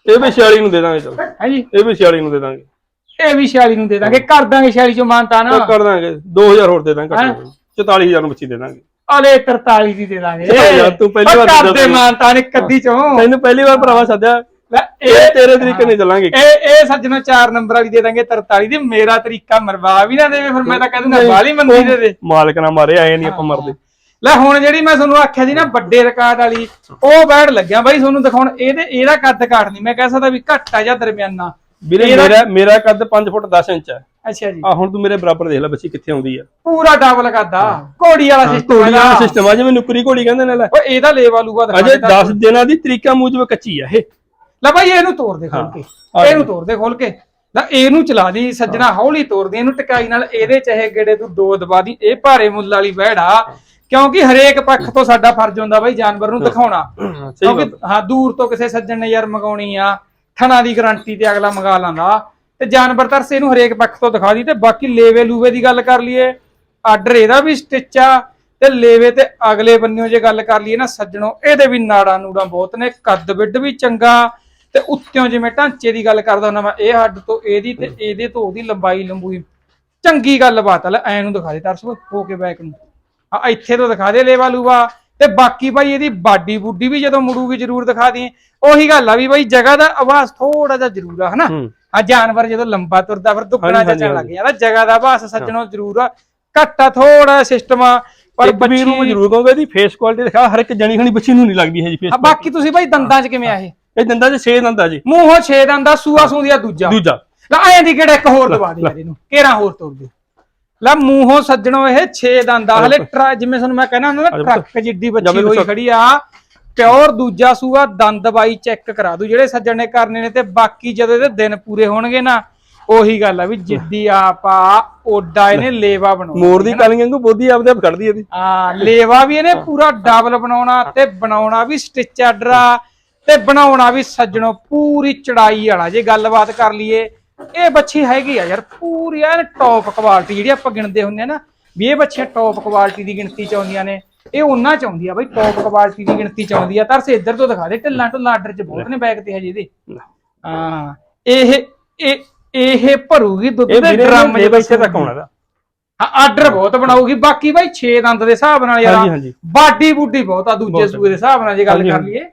ਇਹ ਵੀ 46 ਨੂੰ ਦੇ ਦਾਂਗੇ ਚਲ। ਹੈ ਜੀ? ਇਹ ਵੀ 46 ਨੂੰ ਦੇ ਦਾਂਗੇ। ਇਹ ਵੀ 46 ਨੂੰ ਦੇ ਦਾਂਗੇ ਕਰ ਦਾਂਗੇ 46 ਚੋਂ ਮਾਨਤਾ ਨਾ। ਕਰ ਦਾਂਗੇ 2000 ਹੋਰ ਦੇ ਦਾਂਗੇ ਘੱਟ 44000 ਨੂੰ ਬੱਚੀ ਦੇ ਦਾਂਗੇ। ਅਲੇ 43 ਦੀ ਦੇ ਦਾਂਗੇ। ਯਾਰ ਤੂੰ ਪਹਿਲੀ ਵਾਰ ਕਰ ਦੇ ਦੱਸਿਆ। ਮਾਨਤਾ ਨੇ ਕੱਦੀ ਚੋਂ। ਤੈਨੂੰ ਪਹਿਲੀ ਵਾਰ ਭਰਾਵਾ ਸੱਦਿਆ। ਇਹ ਤੇਰੇ ਤਰੀਕੇ ਨਹੀਂ ਚੱਲਾਂਗੇ। ਇਹ ਇਹ ਸੱਜਣੋ 4 ਨੰਬਰ ਵਾਲੀ ਦੇ ਦਾਂਗੇ 43 ਦੀ। ਮੇਰਾ ਤਰੀਕਾ ਮਰਵਾ ਵੀ ਨਾ ਦੇਵੇ ਫਿਰ ਮੈਂ ਤਾਂ ਕਹਿ ਦੂੰਗਾ ਬਾਲੀ ਮੰਦੀ ਦੇ ਦੇ। ਮਾਲਕ ਨਾ ਮਾਰੇ ਆਏ ਨਹੀਂ ਆਪਾਂ ਮਰਦੇ। ਲੈ ਹੁਣ ਜਿਹੜੀ ਮੈਂ ਤੁਹਾਨੂੰ ਆਖਿਆ ਸੀ ਨਾ ਵੱਡੇ ਰਿਕਾਰਡ ਵਾਲੀ ਉਹ ਬੈੜ ਲੱਗਿਆ। ਬਾਈ ਤੁਹਾਨੂੰ ਦਿਖਾਉਣ ਇਹਦੇ ਇਹਦਾ ਕੱਦ ਕਾਠ ਨਹੀਂ ਮੈਂ ਕਹਿ ਸਕਦਾ ਵੀ ਘੱਟ ਆ ਜਾਂ ਦਰਮਿਆਨਾ। ਵੀਰੇ ਮੇਰਾ ਮੇਰਾ ਕੱਦ 5 ਫੁੱਟ 10 ਇੰਚ ਹੈ। ਅੱਛਾ ਜੀ। ਆ ਹੁਣ ਤੂੰ ਮੇਰੇ ਬਰਾਬਰ ਦੇਖ ਲੈ ਬੱਚੀ ਕਿੱਥੇ ਆਉਂਦੀ ਆ। ਪੂਰਾ ਡਬਲ ਕੱਦ ਆ। ਘੋੜੀ ਵਾਲਾ ਸਿਸਟਮ ਘੋੜੀ ਵਾਲਾ ਸਿਸਟਮ ਆ ਜਿਵੇਂ ਨੁਕਰੀ ਘੋੜੀ ਕਹਿੰਦੇ ਨੇ ਲੈ। ਉਹ ਇਹਦਾ ਲੇਵਾ ਲੂਗਾ ਦਿਖਾ ਅਜੇ ਦੇ ਤਾਂ। 10 ਦਿਨਾਂ ਦੀ ਤਰੀਕਾ ਮੂਜਬ ਕੱਚੀ ਆ ਇਹ। ਲੈ ਭਾਈ ਇਹਨੂੰ ਤੋੜ ਦੇ ਖੋਲ ਕੇ। ਇਹਨੂੰ ਤੋੜ ਦੇ ਖੋਲ ਕੇ। ਲੈ ਇਹਨੂੰ ਚਲਾ ਦੀ ਸੱਜਣਾ ਹੌਲੀ ਤੋੜ ਦੇ ਇਹਨੂੰ ਟਕਾਈ ਨਾਲ ਇਹਦੇ ਚਾਹੇ ਗੇੜੇ ਤੂੰ ਦੋ ਦਬਾ ਦੀ। ਇਹ ਭਾਰੇ ਮੁੱਲ ਵਾਲੀ ਬਹਿੜਾ ਕਿਉਂਕਿ ਹਰੇਕ ਪੱਖ ਤੋਂ ਸਾਡਾ ਫਰਜ਼ ਹੁੰਦਾ ਬਾਈ ਜਾਨਵਰ ਨੂੰ ਦਿਖਾਉਣਾ। ਕਿਉਂਕਿ ਹਾਂ ਦੂਰ ਤੋਂ ਕਿਸੇ ਸੱਜਣ ਨੇ ਯਾਰ ਮੰਗਾਉਣੀ ਆ। ਥਣਾ ਦੀ ਗਾਰੰਟੀ ਤੇ ਅਗਲਾ ਮੰਗਾ ਲਾਂਦਾ। ਤੇ ਜਾਨਵਰ ਤਰਸੇ ਇਹਨੂੰ ਹਰੇਕ ਪੱਖ ਤੋਂ ਦਿਖਾ ਦੀ ਤੇ ਬਾਕੀ ਲੇਵੇ ਲੂਵੇ ਦੀ ਗੱਲ ਕਰ ਲਈਏ। ਆਰਡਰ ਇਹਦਾ ਵੀ ਸਟਿਚ ਆ ਤੇ ਲੇਵੇ ਤੇ ਅਗਲੇ ਬੰਨਿਓ ਜੇ ਗੱਲ ਕਰ ਲਈਏ ਨਾ ਸੱਜਣੋ, ਇਹਦੇ ਵੀ ਨਾੜਾਂ ਨੂੜਾਂ ਬਹੁਤ ਨੇ, ਕੱਦ ਵਿੱਡ ਵੀ ਚੰਗਾ। ਤੇ ਉੱਤਿਓਂ ਜਿਵੇਂ ਢਾਂਚੇ ਦੀ ਗੱਲ ਕਰਦਾ ਹੁੰਦਾ ਮੈਂ, ਇਹ ਹੱਡ ਤੋਂ ਇਹਦੀ ਤੇ ਇਹਦੇ ਤੋਂ ਉਹਦੀ ਲੰਬਾਈ ਲੰਬੂਈ ਚੰਗੀ ਗੱਲਬਾਤ ਆ। ਲੈ, ਐ ਨੂੰ ਦਿਖਾ ਦੇ ਤਰਸ, ਹੋ ਕੇ ਬੈਕ ਨੂੰ। ਆ, ਇੱਥੇ ਤੋਂ ਦਿਖਾ ਦੇ ਲੇਵਾ ਲੂਵਾ। ਤੇ ਬਾਕੀ ਬਾਈ ਇਹਦੀ ਬਾਡੀ ਬੁੱਡੀ ਵੀ ਜਦੋਂ ਮੁੜੂਗੀ ਜ਼ਰੂਰ ਦਿਖਾ ਦੀ ਉਹੀ ਗੱਲ ਆ ਵੀ ਬਾਈ ਜਗ੍ਹਾ ਦਾ ਆਵਾਜ਼ ਥੋੜਾ ਜਿਹਾ ਜ਼ਰੂਰ ਆ ਹਨਾ? ਆ ਜਾਨਵਰ ਜਦੋਂ ਲੰਬਾ ਤੁਰਦਾ ਫਿਰ ਹਾਂਜੀ, ਚੱਲਣ ਲੱਗ। ਜਾਂਦਾ ਜਗ੍ਹਾ ਦਾ ਆਵਾਜ਼ ਸੱਜਣੋ ਜ਼ਰੂਰ ਆ। ਘੱਟਾ ਥੋੜਾ ਸਿਸਟਮ ਆ ਪਰ ਵੀਰ ਨੂੰ ਬੱਚੀ ਜ਼ਰੂਰ ਕਹੂੰਗਾ ਇਹਦੀ ਫੇਸ ਕੁਆਲਿਟੀ ਦਿਖਾ ਹਰ ਇੱਕ ਜਣੀ ਖਣੀ ਬੱਚੀ ਨੂੰ ਨਹੀਂ ਲੱਗਦੀ ਹੈ ਜੀ ਫੇਸ ਆ ਬਾਕੀ ਤੁਸੀਂ ਬਾਈ ਦੰਦਾਂ 'ਚ ਕਿਵੇਂ ਆ ਇਹ? ਇਹ ਦੰਦਾਂ 'ਚ 6 ਦੰਦ ਆ ਜੀ ਮੂੰਹੋਂ ਛੇ ਦੰਦਾ ਸੂਆ ਸੂੰਦੀਆ ਦੂਜਾ। ਦੂਜਾ। ਲੈ ਐਂ ਦੀ ਕਿਹੜਾ ਇੱਕ ਹੋਰ ਦਵਾ ਦੇ ਯਾਰ ਇਹਨੂੰ। ਕੇਰਾ ਹੋਰ ਤੋੜ ਦੇ। ਲੈ ਮੂੰਹੋਂ ਸੱਜਣੋ ਇਹ 6 ਦੰਦਾ ਹਲੇ ਟਰਾ ਜਿਵੇਂ ਤੁਹਾਨੂੰ ਮੈਂ ਕਹਿਣਾ ਹੁੰਦਾ ਨਾ। ਟਰੱਕ ਜਿੱਡੀ ਬੱਚੀ ਜਮੇ ਹੋਈ। ਖੜੀ ਆ ਪਿਓਰ ਦੂਜਾ ਸੂਆ ਦੰਦ ਬਾਈ ਚੈੱਕ ਕਰਾ ਦੂ। ਜਿਹੜੇ ਸੱਜਣ ਨੇ ਕਰਨੇ ਨੇ ਤੇ ਬਾਕੀ ਜਦੋਂ ਇਹਦੇ ਦਿਨ ਪੂਰੇ ਹੋਣਗੇ ਨਾ ਉਹੀ ਗੱਲ ਆ ਵੀ ਜਿੱਦੀ ਆਪਾ ਓਡਾ ਇਹਨੇ ਲੇਵਾ ਬਣਾਉਣਾ ਮੋਰ ਦੀ ਕਾਲੀਆਂ ਨੂੰ? ਬੋਦੀ ਆਪਦੇ ਆਪ ਕੱਢਦੀ ਇਹਦੀ। ਆ ਲੇਵਾ ਵੀ ਇਹਨੇ ਪੂਰਾ ਡਬਲ ਬਣਾਉਣਾ ਤੇ ਬਣਾਉਣਾ ਵੀ ਸਟਿਚ ਆਰਡਰ ਆ ਤੇ ਬਣਾਉਣਾ ਵੀ ਸੱਜਣੋ ਪੂਰੀ ਚੜਾਈ ਵਾਲਾ। ਜੇ ਗੱਲਬਾਤ ਕਰ ਲਈਏ ਇਹ ਬੱਚੀ ਹੈਗੀ ਆ ਯਾਰ ਪੂਰੀ ਐਨ ਟੌਪ ਕੁਆਲਿਟੀ ਜਿਹੜੀ ਆਪਾਂ ਗਿਣਦੇ ਹੁੰਦੇ ਆ ਨਾ ਵੀ ਇਹ ਬੱਚੀਆਂ ਟੌਪ ਕੁਆਲਿਟੀ ਦੀ ਗਿਣਤੀ ਚ ਆਉਂਦੀਆਂ ਨੇ ਇਹ ਉਹਨਾਂ ਚ ਆਉਂਦੀ ਆ ਬਈ ਟੌਪ ਕੁਆਲਿਟੀ ਦੀ ਗਿਣਤੀ ਚ ਆਉਂਦੀ ਆ। ਤਰਸ ਇੱਧਰ ਤੋਂ ਦਿਖਾ ਦੇ ਢਿੱਲਾਂ ਢੁੱਲਾਂ ਆਰਡਰ ਚ ਬਹੁਤ ਨੇ ਬੈਗ ਤੇ ਹਜੇ ਇਹਦੇ। ਹਾਂ ਇਹ ਇਹ ਇਹ ਭਰੂਗੀ ਦੁੱਧ ਦੇ ਡਰਮ ਦੇ ਇੱਥੇ ਤੱਕ ਆਉਣਾ ਦਾ ਹਾਂ ਆਰਡਰ ਬਹੁਤ ਬਣਾਉਗੀ ਬਾਕੀ ਬਾਈ 6 ਦੰਦ ਦੇ ਹਿਸਾਬ ਨਾਲ ਯਾਰ ਬਾਡੀ ਬੂਡੀ ਬਹੁਤ ਆ ਦੂਜੇ ਸੂਏ ਦੇ ਹਿਸਾਬ ਨਾਲ ਜੇ ਗੱਲ ਕਰ। ਲਈਏ।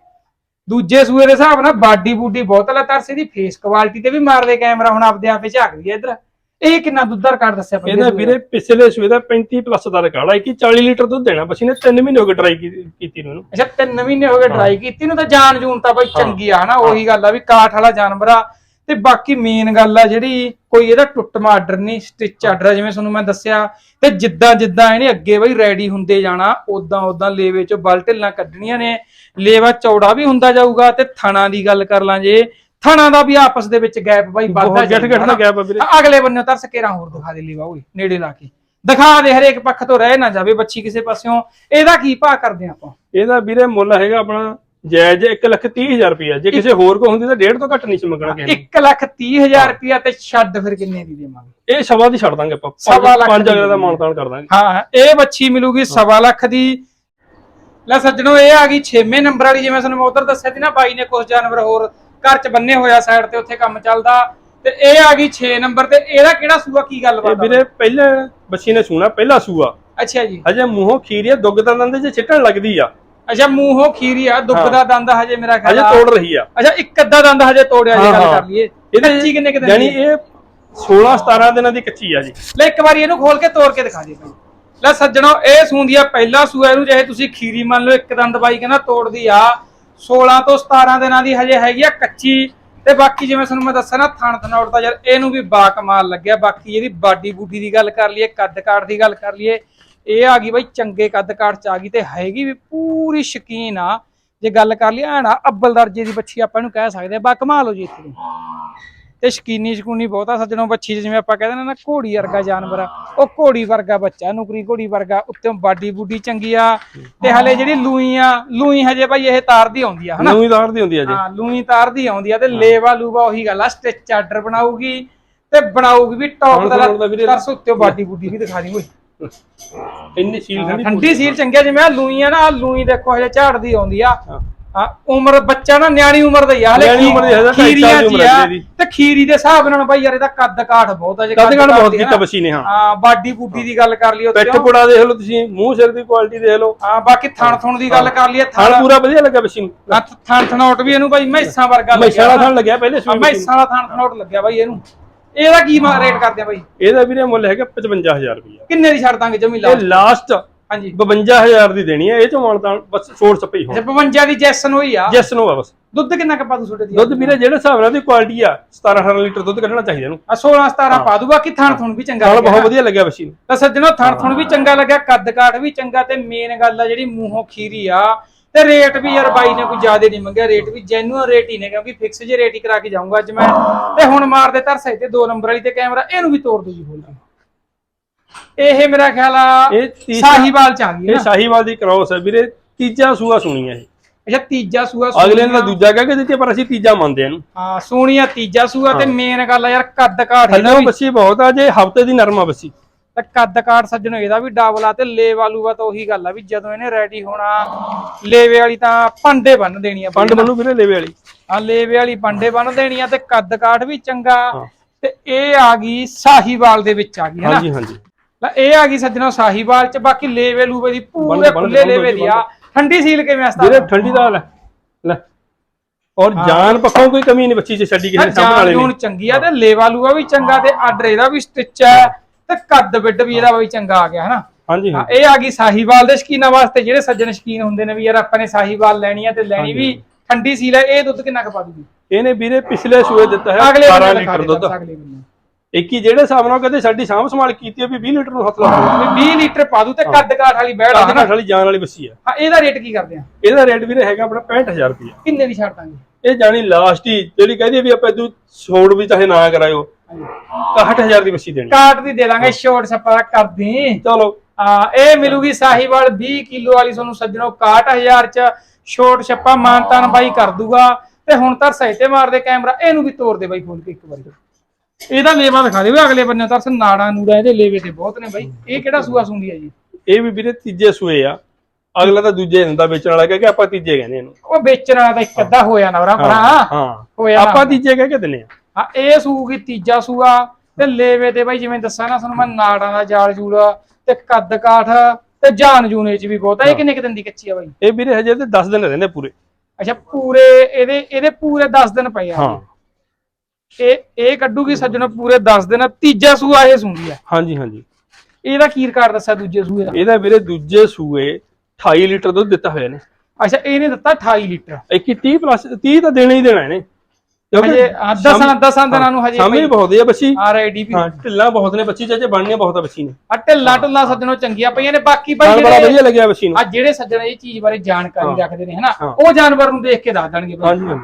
ਦੂਜੇ ਸੂਏ ਦੇ ਹਿਸਾਬ ਨਾਲ ਬਾਡੀ ਬੂਡੀ ਬਹੁਤ ਆ ਤਰਸ ਇਹਦੀ ਫੇਸ ਕੁਆਲਿਟੀ ਤੇ ਵੀ ਮਾਰਦੇ ਕੈਮਰਾ ਹੁਣ ਆਪਦੇ ਆਪੇ ਝਾਕ ਰਹੀ ਹੈ ਇਧਰ। ਇਹ ਕਿੰਨਾ ਦੁੱਧ ਦਾ ਰਿਕਾਰਡ ਦੱਸਿਆ ਇਹਦਾ ਵੀਰੇ ਪਿਛਲੇ ਸੂਏ ਦਾ 35 ਪਲੱਸ ਦਾ ਰਿਕਾਰਡ ਹੈ ਕਿ 40 ਲੀਟਰ ਦੁੱਧ ਦੇਣਾ ਬਸ ਇਹਨੇ 3 ਮਹੀਨੇ ਹੋ ਗਏ ਟਰਾਈ ਕੀਤੀ ਨੂੰ ਅੱਛਾ ਤਿੰਨ ਮਹੀਨੇ ਹੋ ਗਏ ਟਰਾਈ ਕੀਤੀ ਨੂੰ ਤਾਂ ਜਾਨ ਜੂਨ ਤਾਂ ਬਾਈ ਚੰਗੀ ਆ ਹਨਾ ਉਹੀ ਗੱਲ ਆ ਵੀ ਕਾਠ ਵਾਲਾ ਜਾਨਵਰ ਆ ਤੇ ਬਾਕੀ ਮੇਨ ਗੱਲ ਆ ਜਿਹੜੀ ਕੋਈ ਇਹਦਾ ਟੁੱਟਮਾ ਆਰਡਰ ਨਹੀਂ ਸਟਿਚ ਆਰਡਰ ਜਿਵੇਂ ਤੁਹਾਨੂੰ ਮੈਂ ਦੱਸਿਆ ਤੇ ਜਿੱਦਾਂ ਜਿੱਦਾਂ ਇਹਨੇ ਅੱਗੇ ਬਾਈ ਰੈਡੀ ਹੁੰਦੇ ਜਾਣਾ ਉਦਾਂ ਉਦਾਂ ਲੇਵੇ ਚੋਂ ਬਲ ਢਿੱਲਾਂ ਕੱਢਣੀਆਂ ਨੇ ਲੇਵਾ ਚੌੜਾ ਵੀ ਹੁੰਦਾ ਜਾਊਗਾ ਤੇ ਥਣਾ ਦੀ ਗੱਲ ਕਰ ਲਾਂ ਜੇ ਥਣਾ ਦਾ ਵੀ ਆਪਸ ਦੇ ਵਿੱਚ ਗੈਪ ਬਾਈ ਵੱਧਦਾ ਗੱਠ ਗੱਠ ਦਾ ਗੈਪ ਵੀਰੇ। ਅਗਲੇ ਬੰਨੇ ਤਰ ਸਕੇਰਾ ਹੋਰ ਦਿਖਾ ਦੇ ਲੇਵਾ ਓਏ ਨੇੜੇ ਲਾ ਕੇ। ਦਿਖਾ ਦੇ ਹਰੇਕ ਪੱਖ ਤੋਂ ਰਹਿ ਨਾ ਜਾਵੇ ਬੱਚੀ ਕਿਸੇ ਪਾਸਿਓਂ। ਇਹਦਾ ਕੀ ਭਾਅ ਕਰਦੇ ਆਪਾਂ? ਇਹਦਾ ਵੀਰੇ ਮੁੱਲ ਹੈਗਾ ਆਪਣਾ ਜਾਇਜ਼ 1 ਲੱਖ 30 ਹਜ਼ਾਰ ਰੁਪਇਆ ਜੇ ਕਿਸੇ ਹੋਰ ਕੋ ਹੁੰਦੀ ਤਾਂ ਡੇਢ ਤੋਂ ਘੱਟ ਨਹੀਂ ਸੀ ਮੰਗਣਾ ਕਿਸੇ ਨੇ। 1 ਲੱਖ 30 ਹਜ਼ਾਰ ਰੁਪਇਆ ਤੇ ਛੱਡ ਫਿਰ ਕਿੰਨੇ ਦੀ ਦੇਵਾਂਗੇ? ਇਹ ਸਵਾ ਦੀ ਛੱਡ ਦਾਂਗੇ ਆਪਾਂ। ਸਵਾ ਲੱਖ ਦੀ ਅਗਲੇ ਦਾ ਮਾਨਤਾਨ ਕਰ ਦਾਂਗੇ। ਹਾਂ ਇਹ ਬੱਚੀ ਮਿਲੂਗੀ ਸਵਾ ਲੱਖ ਦੀ। ਲੈ ਸੱਜਣੋ ਇਹ ਆ ਗਈ 6ਵੇਂ ਨੰਬਰ ਵਾਲੀ ਜਿਵੇਂ ਤੁਹਾਨੂੰ ਮੈਂ ਉਧਰ ਦੱਸਿਆ ਸੀ ਨਾ ਬਾਈ ਨੇ ਕੁਝ ਜਾਨਵਰ ਹੋਰ ਘਰ ਚ ਬੰਨੇ ਹੋਇਆ ਸਾਈਡ ਤੇ ਉੱਥੇ ਕੰਮ ਚੱਲਦਾ। ਤੇ ਇਹ ਆ ਗਈ 6 ਨੰਬਰ ਤੇ। ਇਹਦਾ ਕਿਹੜਾ ਸੂਆ ਕੀ ਗੱਲਬਾਤ ਆ? ਵੀਰੇ ਪਹਿਲੇ ਬੱਚੀ ਨੇ ਸੂਣਾ ਪਹਿਲਾ ਸੂਆ। ਅੱਛਾ ਜੀ। ਹਜੇ ਮੂੰਹੋਂ ਖੀਰੀਆ ਦੁੱਗ ਤਾਂ ਦੰਦੇ ਜੇ ਛਿੱਟਣ ਲੱਗਦੀ ਆ। ਅੱਛਾ ਮੂੰਹੋਂ ਖੀਰੀ ਆ ਦੁੱਧ ਦਾ ਦੰਦ ਹਜੇ ਮੇਰਾ ਖਿਆਲ ਹਜੇ ਤੋੜ ਰਹੀ ਆ। ਅੱਛਾ ਇੱਕ ਅੱਧਾ ਦੰਦ ਹਜੇ ਤੋੜਿਆ ਜੇ ਗੱਲ। ਕਰ ਲਈਏ। ਕੱਚੀ ਕਿੰਨੇ ਕਿਤੇ ਯਾਨੀ ਇਹ 16 17 ਦਿਨਾਂ ਦੀ ਕੱਚੀ ਆ ਜੀ। ਲੈ ਇੱਕ ਵਾਰੀ ਇਹਨੂੰ ਖੋਲ ਕੇ ਤੋੜ ਕੇ ਦਿਖਾ ਦੇ ਭਾਈ। ਲੈ ਸੱਜਣੋ ਇਹ ਸੂੰਦੀ ਆ ਪਹਿਲਾ ਸੂਆ ਇਹਨੂੰ ਚਾਹੇ ਤੁਸੀਂ ਖੀਰੀ ਮੰਨ ਲਓ ਇੱਕ ਦੰਦ ਬਾਈ ਕਹਿੰਦਾ ਤੋੜਦੀ ਆ। 16 ਤੋਂ 17 ਦਿਨਾਂ ਦੀ ਹਜੇ ਹੈਗੀ ਆ ਕੱਚੀ। ਤੇ ਬਾਕੀ ਜਿਵੇਂ ਤੁਹਾਨੂੰ ਮੈਂ ਦੱਸਿਆ ਨਾ ਥਣ ਥਣੌੜ ਦਾ ਯਾਰ ਇਹਨੂੰ ਵੀ ਬਾ ਕਮਾਲ ਲੱਗਿਆ। ਬਾਕੀ ਇਹਦੀ ਬਾਡੀ ਬੂਡੀ ਦੀ ਗੱਲ ਕਰ ਲਈਏ ਕੱਦ ਕਾਠ ਦੀ ਗੱਲ ਕਰ ਲਈਏ ਇਹ ਆ ਗਈ ਬਾਈ ਚੰਗੇ ਕੱਦ ਕਾਠ ਚ ਆ ਗਈ ਤੇ ਹੈਗੀ ਵੀ ਪੂਰੀ ਸ਼ਕੀਨ ਆ। ਜੇ ਗੱਲ ਕਰ ਲਈ ਆਣਾ ਅੱਬਲ ਦਰਜੇ ਦੀ ਬੱਚੀ ਆਪਾਂ ਇਹਨੂੰ ਕਹਿ ਸਕਦੇ ਆ ਬਾ ਕਮਾਲ ਹੋ ਜੀ ਇੱਥੇ। ਤੇ ਸ਼ਕੀਨੀ ਸ਼ਕੂਨੀ ਬਹੁਤਾ ਸੱਜਣੋਂ ਬੱਚੀ ਜਿਵੇਂ ਆਪਾਂ ਕਹਿੰਦੇ ਨੇ ਨਾ ਘੋੜੀ ਵਰਗਾ ਜਾਨਵਰ ਆ। ਉਹ ਘੋੜੀ ਵਰਗਾ ਬੱਚਾ ਨੁਕਰੀ ਘੋੜੀ ਵਰਗਾ ਉੱਤੋਂ ਬਾਡੀ ਬੂਡੀ ਚੰਗੀ ਆ। ਤੇ ਹਲੇ ਜਿਹੜੀ ਲੂਈ ਆ ਲੂਈ ਹਜੇ ਭਾਈ ਇਹ ਤਾਰ ਦੀ ਆਉਂਦੀ ਆ ਹਨਾ? ਨਵੀਂ ਦਾਰ ਦੀ ਹੁੰਦੀ ਆ ਜੀ। ਹਾਂ ਲੂਈ ਤਾਰ ਦੀ ਆਉਂਦੀ ਆ ਤੇ ਲੇਵਾ ਲੂਵਾ ਉਹੀ ਗੱਲ ਆ ਸਟਿਚ ਆਰਡਰ ਬਣਾਊਗੀ ਤੇ ਬਣਾਊਗੀ ਵੀ ਟੌਪ ਦਾ ਤਰਸ ਉੱਤੇ ਬਾਡੀ ਬੂਡੀ ਵੀ ਦਿਖਾ ਦੀ ਓਏ। ਇੰਨੀ ਸੀਲ ਠੰਡੀ ਠੰਡੀ ਸੀਲ ਚੰਗਿਆ ਜਿਵੇਂ ਆ ਲੂਈ ਆ ਨਾ ਆਹ ਲੂਈ ਦੇਖੋ ਹਜੇ ਝਾੜਦੀ ਆਉਂਦੀ ਆ। ਹਾਂ। ਹਾਂ ਉਮਰ ਬੱਚਾ ਨਾ ਨਿਆਣੀ ਉਮਰ ਦਾ ਹੀ ਆ ਹਲੇ ਨਿਆਣੀ ਉਮਰ ਦੀ ਹੈ, ਢਾਈ ਸਾਲ ਦੀ ਉਮਰ ਹੈ ਆ ਇਹਦੀ। ਤੇ ਖੀਰੀ ਦੇ ਹਿਸਾਬ ਨਾਲ ਬਾਈ ਯਾਰ ਇਹਦਾ ਕੱਦ ਕਾਠ ਬਹੁਤ ਆ ਜੇ ਕਦੇ ਕਣ ਬਹੁਤ ਕੀਤਾ ਬੱਚੀ ਨੇ। ਹਾਂ। ਹਾਂ ਬਾਡੀ ਬੂਡੀ ਦੀ ਗੱਲ ਕਰ ਪੈਟ ਉੱਤੇ ਪੁੜਾ ਦੇਖ ਲਓ ਤੁਸੀਂ ਮੂੰਹ ਸਿਰ ਦੀ ਕੁਆਲਿਟੀ ਦੇਖ ਲਓ। ਹਾਂ ਬਾਕੀ ਥਣ ਥਣ ਦੀ ਗੱਲ ਕਰ ਲਈਏ ਥਣ ਪੂਰਾ ਵਧੀਆ ਲੱਗਾ ਬੱਚੀ ਨੂੰ ਥਣ ਥਣੋਟ ਵੀ ਇਹਨੂੰ ਬਾਈ ਮੈਸਾਂ ਵਰਗਾ ਮੈਸਾਂ ਵਾਲਾ ਥਣ ਲੱਗਿਆ ਪਹਿਲੇ ਹਾਂ, ਸੂਈ ਮੈਸਾਂ ਵਾਲਾ ਥਣ ਥਣੋਟ ਲੱਗਿਆ ਬਾਈ ਇਹਨੂੰ। ਇਹਦਾ ਕੀ ਰੇਟ ਕਰਦੇ ਆ ਬਾਈ? ਇਹਦਾ ਵੀਰੇ ਮੁੱਲ ਹੈਗਾ 55000 ਰੁਪਇਆ ਕਿੰਨੇ ਦੀ ਛੱਡ ਦਾਂਗੇ ਜਮੀ ਲਾ ਇਹ ਲਾਸਟ ਹਾਂਜੀ। 52000 ਦੀ ਦੇਣੀ ਹੈ ਇਹ ਚੋਂ ਮਾਨਤਾਨ ਬਸ ਛੋੜ ਸਪਈ ਹੋ ਅੱਛਾ 52 ਦੀ ਜੈਸਨ ਹੋਈ ਆ? ਜੈਸ ਨੂੰ ਆ ਬਸ। ਦੁੱਧ ਕਿੰਨਾ ਕੱਪਾ ਤੂੰ ਛੋਟੇ ਦੀ ਦੁੱਧ ਵੀਰੇ ਜਿਹੜੇ ਹਿਸਾਬ ਨਾਲ ਦੀ ਕੁਆਲਿਟੀ ਆ 17 18 ਲੀਟਰ ਦੁੱਧ ਕੱਢਣਾ ਚਾਹੀਦਾ ਇਹਨੂੰ। ਆ 16 17 ਪਾ ਦੂ ਬਾਕੀ ਥਣ ਥਣ ਵੀ ਚੰਗਾ ਲੱਗਿਆ। ਬਹੁਤ ਵਧੀਆ ਲੱਗਿਆ ਬੱਚੀ ਨੂੰ ਤਾਂ ਸੱਜਣੋ ਥਣ ਥਣ ਵੀ ਚੰਗਾ ਲੱਗਿਆ ਕੱਦ ਕਾਠ ਵੀ ਚੰਗਾ ਤੇ ਮੇਨ ਗੱਲ ਆ ਜਿਹੜੀ ਮੂੰਹੋਂ ਖੀਰੀ ਆ ਤੇ ਰੇਟ ਵੀ ਯਾਰ ਬਾਈ ਨੇ ਕੋਈ ਜ਼ਿਆਦਾ ਨਹੀਂ ਮੰਗਿਆ ਰੇਟ ਵੀ ਜੈਨੂਅਲ ਰੇਟ ਹੀ ਨੇ ਕਿਉਂਕਿ ਫਿਕਸ ਜੇ ਰੇਟ ਹੀ ਕਰਾ ਕੇ ਜਾਊਂਗਾ ਅੱਜ ਮੈਂ। ਤੇ ਹੁਣ ਮਾਰ ਦੇ ਤਰਸੇ ਤੇ 2 ਨੰਬਰ ਵਾਲੀ ਤੇ ਕੈਮਰਾ ਇਹਨੂੰ ਵੀ ਤੋੜ ਦੂ ਜੀ ਖੋਲ ਕੇ ਇਹ ਮੇਰਾ ਖਿਆਲ ਆ ਇਹ ਸਾਹੀਵਾਲ ਚ ਆ ਗਈ ਇਹ ਸ਼ਾਹੀਵਾਲ ਦੀ ਕ੍ਰੋਸ ਹੈ ਵੀਰੇ ਤੀਜਾ ਸੂਆ ਸੁਣੀ ਹੈ ਅੱਛਾ ਤੀਜਾ ਸੂਆ ਅਗਲੇ ਨੇ। ਦੂਜਾ ਕਹਿ ਕੇ ਦਿੱਤੀ ਪਰ ਅਸੀਂ ਤੀਜਾ ਮੰਨਦੇ ਆ ਇਹਨੂੰ। ਹਾਂ ਸੋਹਣੀਆ ਤੀਜਾ ਸੂਆ ਤੇ ਮੇਨ ਗੱਲ ਆ ਯਾਰ ਕੱਦ ਕਾਠ ਵੀ। ਬੱਚੀ ਬਹੁਤ ਆ ਜੇ ਹਫ਼ਤੇ ਦੀ ਨਰਮਾ ਬੱਚੀ ਤੇ ਕੱਦ ਕਾਠ ਸੱਜਣੋ ਇਹਦਾ ਵੀ ਡਬਲ ਆ ਤੇ ਲੇਵਾ ਲੂਵਾ ਤਾਂ ਉਹੀ ਗੱਲ ਆ ਵੀ ਜਦੋਂ ਇਹਨੇ ਰੈਡੀ ਹੋਣਾ ਲੇਵੇ ਵਾਲੀ ਤਾਂ ਪਾਂਡੇ ਬੰਨ ਦੇਣੀ ਆ ਪੰਡ ਬਣੂ ਵੀਰੇ ਲੇਵੇ ਵਾਲੀ। ਆ ਲੇਵੇ ਵਾਲੀ ਪਾਂਡੇ ਬੰਨ ਦੇਣੀ ਆ ਤੇ ਕੱਦ ਕਾਠ ਵੀ ਚੰਗਾ। ਤੇ ਇਹ ਆ ਗਈ ਸਾਹੀਵਾਲ ਦੇ ਵਿੱਚ ਆ ਗਈ ਹੈ ਨਾ ਹਾਂਜੀ ਹਾਂਜੀ। ਲੈ ਇਹ ਆ ਗਈ ਸੱਜਣੋ ਸਾਹੀਵਾਲ ਚ ਬਾਕੀ ਲੇਵੇ ਲੂਵੇ ਦੀ ਪੂਰੇ ਬੰਨ- ਬੰਨ- ਖੁੱਲੇ ਬੰਨ- ਲੇਵੇ ਦੀ ਆ। ਠੰਡੀ ਸੀਲ ਕਿਵੇਂ ਵੀਰੇ ਅਸਤਾ ਠੰਡੀ ਦਾ ਲੈ ਲੈ। ਔਰ ਜਾਨ ਪੱਖੋਂ ਕੋਈ ਕਮੀ ਨਹੀਂ ਬੱਚੀ ਚ ਛੱਡੀ ਕਿਸੇ ਸਾਹਮਣੇ ਵਾਲੇ ਨੇ। ਚੰਗੀ ਆ ਤੇ ਲੇਵਾ ਲੂਆ ਵੀ ਚੰਗਾ ਤੇ ਆਰਡਰ ਇਹਦਾ ਵੀ ਸਟਿਚ ਹੈ ਤੇ ਕੱਦ ਬਿੱਡ ਵੀ ਇਹਦਾ ਵੀ ਚੰਗਾ ਆ ਗਿਆ ਹਨਾ? ਹਾਂਜੀ ਹਾਂ ਇਹ ਆ ਗਈ ਸਾਹੀਵਾਲ ਦੇ ਸ਼ਕੀਨਾਂ ਵਾਸਤੇ ਜਿਹੜੇ ਸੱਜਣ ਸ਼ਕੀਨ ਹੁੰਦੇ ਨੇ ਵੀ ਯਾਰ ਆਪਾਂ ਨੇ ਸਾਹੀਵਾਲ ਲੈਣੀ ਆ ਤੇ ਲੈਣੀ ਵੀ ਠੰਡੀ ਸੀਲ ਹੈ ਇਹ ਦੁੱਧ ਕਿੰਨਾ ਕੁ ਪਾ ਦੂਗੀ? ਇਹਨੇ ਵੀਰੇ ਪਿਛਲੇ ਸੂਏ ਦਿੱਤਾ ਹੈ ਅਗਲੇ 12 ਬੰਨੇ ਦਿਖਾ ਲੀਟਰ ਦੁੱਧ। ਇੱਕ ਹੀ ਜਿਹੜੇ ਹਿਸਾਬ ਨਾਲ ਕਦੇ ਸਾਡੀ ਸਾਂਭ ਸੰਭਾਲ ਕੀਤੀ ਹੈ ਵੀ 20 ਲੀਟਰ ਨੂੰ ਹੱਥ ਲਾ ਦਿਓ। ਵੀ 20 ਲੀਟਰ ਪਾ ਦੂ ਤੇ ਕੱਦ ਕਾਠ ਵਾਲੀ ਬੈੜ ਆ ਘਾਟ ਵਾਲੀ ਜਾਨ ਵਾਲੀ ਬੱਸੀ ਆ ਹਾਂ ਇਹਦਾ ਰੇਟ ਕੀ ਕਰਦੇ ਆ? ਇਹਦਾ ਰੇਟ ਵੀਰੇ ਹੈਗਾ ਆਪਣਾ 65000 ਰੁਪਇਆ। ਕਿੰਨੇ ਦੀ ਛੱਡ ਦਾਂਗੇ? ਇਹ ਜਾਣੀ ਲਾਸਟ ਹੀ ਜਿਹੜੀ ਕਹਿੰਦੀ ਵੀ ਆਪਾਂ ਇਦੋਂ ਛੋੜ ਵੀ ਚਾਹੇ ਨਾ ਕਰਾਇਓ। 61000 ਦੀ ਬੱਸੀ ਦੇਣੀ। ਕਾਟ ਦੀ ਦੇ ਦਾਂਗੇ ਸ਼ੋਰਟ ਸਪਾ ਕਰ ਦੀ। ਚਲੋ। ਆ ਇਹ ਮਿਲੂਗੀ ਸਾਹੀਵਾਲ 20 ਕਿਲੋ ਵਾਲੀ ਤੁਹਾਨੂੰ ਸੱਜਣੋ 61000 ਚ ਛੋਟ ਛੱਪਾ ਮਾਨਤਾਨ ਬਾਈ ਕਰ ਦੂਗਾ। ਤੇ ਹੁਣ ਤਾਂ ਸਹੀ ਤੇ ਮਾਰਦੇ ਕੈਮਰਾ ਇਹਨੂੰ ਵੀ ਤੋੜ ਦੇ ਬਾਈ ਖੋਲ ਕੇ ਇੱਕ ਵਾਰੀ। ਇਹਦਾ ਲੇਵਾ ਦਿਖਾ ਦੇ ਵੀ ਅਗਲੇ ਬੰਨੇ ਤਰਸ ਨਾੜਾ ਨੂੜਾ ਇਹਦੇ ਲੇਵੇ ਤੇ ਬਹੁਤ ਨੇ ਬਾਈ। ਇਹ ਕਿਹੜਾ ਸੂਆ ਸੁੰਦੀ ਹੈ ਜੀ? ਇਹ ਵੀ ਵੀਰੇ ਤੀਜੇ ਸੂਏ ਆ। ਅਗਲਾ ਤਾਂ ਦੂਜੇ ਦਿੰਦਾ ਵੇਚਣ ਵਾਲਾ ਕਹਿ ਕੇ ਆਪਾਂ ਤੀਜੇ ਕਹਿੰਦੇ ਇਹਨੂੰ। ਉਹ ਵੇਚਣ ਵਾਲਾ ਤਾਂ ਇੱਕ ਅੱਧਾ ਹੋਇਆ ਨਾ ਵਰਾ ਭਰਾ। ਹਾਂ ਹੋਇਆ ਆਪਾਂ ਤੀਜੇ ਕਹਿ ਕੇ ਦਿੰਨੇ ਆ। ਹਾਂ ਇਹ ਸੂਗੀ ਤੀਜਾ ਸੂਆ ਤੇ ਲੇਵੇ ਤੇ ਬਾਈ ਜਿਵੇਂ ਦੱਸਾਂ ਨਾ ਤੁਹਾਨੂੰ ਮੈਂ ਨਾੜਾਂ ਦਾ ਜਾਲ ਜੂਲ ਤੇ ਕੱਦ ਕਾਠ ਤੇ ਜਾਨ ਜੂਨੇ ਚ ਵੀ ਬਹੁਤ ਆ। ਇਹ ਕਿੰਨੇ ਕੁ ਦਿਨ ਦੀ ਕੱਚੀ ਆ ਬਾਈ? ਇਹ ਵੀਰੇ ਹਜੇ ਤੇ 10 ਦਿਨ ਰਹਿੰਦੇ ਪੂਰੇ। ਅੱਛਾ ਪੂਰੇ ਇਹਦੇ ਇਹਦੇ ਪੂਰੇ 10 ਦਿਨ ਪਏ ਆ। ਹਾਂ। ਇਹ ਇਹ ਕੱਢੂਗੀ ਸੱਜਣੋ ਪੂਰੇ 10 ਦਿਨ। ਤੀਜਾ ਸੂਆ ਇਹ ਸੁੰਦੀ ਆ। ਹਾਂਜੀ ਹਾਂਜੀ। ਇਹਦਾ ਕੀ ਰਿਕਾਰਡ ਦੱਸਿਆ ਦੂਜੇ ਸੂਏ ਦਾ ਇਹਦਾ ਵੀਰੇ ਦੂਜੇ ਸੂਏ 28 ਲੀਟਰ ਦੁੱਧ ਦਿੱਤਾ ਹੋਇਆ ਨੇ। ਅੱਛਾ ਇਹਨੇ ਦਿੱਤਾ 28 ਲੀਟਰ। ਇੱਕ 30 ਪਲੱਸ 30 ਤਾਂ ਦੇਣਾ ਹੀ ਦੇਣਾ ਇਹਨੇ। ਹਜੇ ਆਹ ਦਸਾਂ ਦਸਾਂ ਦਿਨਾਂ ਨੂੰ ਹਜੇ ਸਮਝ ਬਹੁਤ ਹੈ ਬੱਚੀ। ਆਰਆਈਡੀਪੀ ਹਾਂ ਢਿੱਲਾਂ ਬਹੁਤ ਨੇ ਬੱਚੀ ਚਾਚੇ ਬਣਨੀਆਂ ਬਹੁਤ ਆ ਬੱਚੀ ਨੇ। ਆ ਢਿੱਲਾ ਢੁੱਲਾ ਸੱਜਣੋ ਚੰਗੀਆਂ ਪਈਆਂ ਨੇ ਬਾਕੀ ਬਾਈ ਖਾਣ ਬੜਾ ਜਿਹੜੇ ਵਧੀਆ ਲੱਗਿਆ ਬੱਚੀ ਨੂੰ। ਆ ਜਿਹੜੇ ਸੱਜਣ ਇਹ ਚੀਜ਼ ਬਾਰੇ ਜਾਣਕਾਰੀ। ਰੱਖਦੇ ਨੇ ਹਨਾ। ਉਹ ਜਾਨਵਰ ਨੂੰ ਦੇਖ ਕੇ ਦੱਸ ਦੇਣਗੇ।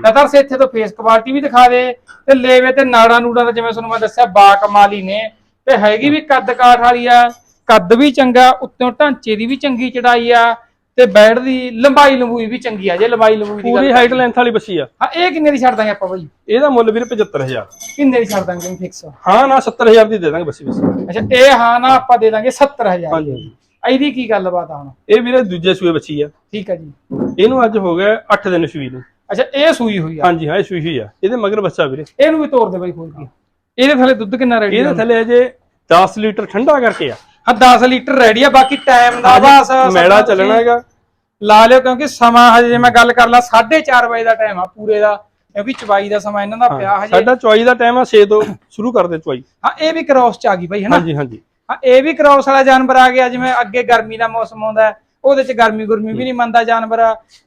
ਲਤਰ ਸੇ ਇੱਥੇ ਤੋਂ ਫੇਸ ਕੁਆਲਿਟੀ ਵੀ ਦਿਖਾ ਦੇ ਤੇ ਲੇਵੇ ਤੇ ਨਾੜਾ ਨੂੜਾ ਦਾ ਜਿਵੇਂ ਤੁਹਾਨੂੰ ਮੈਂ ਦੱਸਿਆ ਬਾ ਕਮਾਲੀ ਨੇ। ਤੇ ਹੈਗੀ ਵੀ ਕੱਦ ਕਾਠ ਵਾਲੀ ਆ ਕੱਦ ਵੀ ਚੰਗਾ ਉੱਤੋਂ ਢਾਂਚੇ ਦੀ ਵੀ ਚੰਗੀ ਚੜਾਈ ਆ। ਤੇ ਬੈੜ ਦੀ ਲੰਬਾਈ ਲੰਬੂਈ ਵੀ ਚੰਗੀ ਆ ਜੇ ਲੰਬਾਈ ਲੰਬੂਈ ਦੀ ਪੂਰੀ ਗੱਲ ਹਾਈਟ ਲੈਂਥ ਵਾਲੀ ਬੱਚੀ ਆ। ਹਾਂ ਇਹ ਕਿੰਨੇ ਦੀ ਛੱਡ ਦਾਂਗੇ ਆਪਾਂ ਬਾਈ? ਇਹਦਾ ਮੁੱਲ ਵੀਰੇ 75000 ਕਿੰਨੇ ਦੀ ਛੱਡ ਦਾਂਗੇ ਫਿਕਸ ਹਾਂ ਨਾ 70000 ਦੀ ਦੇ ਦਾਂਗੇ ਬੱਚੀ ਬਸ। ਅੱਛਾ ਇਹ ਹਾਂ ਨਾ ਆਪਾਂ ਦੇ ਦਾਂਗੇ 70000 ਹਾਂਜੀ ਹਾਂਜੀ। ਇਹਦੀ ਕੀ ਗੱਲਬਾਤ ਆ ਹੁਣ? ਇਹ ਵੀਰੇ ਦੂਜੇ ਸੂਏ ਬੱਚੀ ਆ। ਠੀਕ ਆ ਜੀ। ਇਹਨੂੰ ਅੱਜ ਹੋ ਗਿਆ 8 ਦਿਨ ਸੂਈ ਨੂੰ। ਅੱਛਾ ਇਹ ਸੂਈ ਹੋਈ ਆ। ਹਾਂਜੀ ਹਾਂ ਇਹ ਸੂਈ ਹੋਈ ਆ। ਇਹਦੇ ਮਗਰ ਬੱਚਾ ਵੀਰੇ। ਇਹਨੂੰ ਵੀ ਤੋੜ ਦੇ ਬਾਈ ਖੋਲ ਕੇ ਇਹਦੇ ਥੱਲੇ ਦੁੱਧ ਕਿੰਨਾ ਰੈਡੀ ਇਹਦੇ ਥੱਲੇ ਅਜੇ 10 ਲੀਟਰ ਠੰਡਾ ਕਰਕੇ ਆ। ਹਾਂ 10 ਲੀਟਰ ਰੈਡੀ ਆ ਬਾਕੀ ਟਾਈਮ ਦਾ ਬਸ ਮੈਲਾ ਚੱਲਣਾ ਹੈਗਾ। ਲਾ ਲਿਓ ਕਿਉਂਕਿ ਸਮਾਂ ਹਜੇ ਜੇ ਮੈਂ ਗੱਲ ਕਰ ਲਾ 4:30 ਵਜੇ ਦਾ ਟਾਈਮ ਆ ਪੂਰੇ ਦਾ ਕਿਉਂਕਿ ਚਵਾਈ ਦਾ ਸਮਾਂ ਇਹਨਾਂ ਦਾ ਪਿਆ ਹਜੇ। ਸਾਡਾ ਚੁਆਈ ਦਾ ਟਾਈਮ ਆ 6 ਤੋਂ ਸ਼ੁਰੂ ਕਰਦੇ ਚੁਆਈ ਹਾਂ ਇਹ ਵੀ ਕ੍ਰੋਸ ਚ ਆ ਗਈ ਬਾਈ ਹਨਾ ਹਾਂਜੀ ਹਾਂਜੀ। ਹਾਂ ਇਹ ਵੀ ਕ੍ਰੋਸ ਵਾਲਾ ਜਾਨਵਰ ਆ ਗਿਆ ਜਿਵੇਂ ਅੱਗੇ ਗਰਮੀ ਦਾ ਮੌਸਮ ਆਉਂਦਾ ਉਹਦੇ ਚ ਗਰਮੀ ਗੁਰਮੀ ਵੀ ਨਹੀਂ ਮੰਨਦਾ ਜਾਨਵਰ।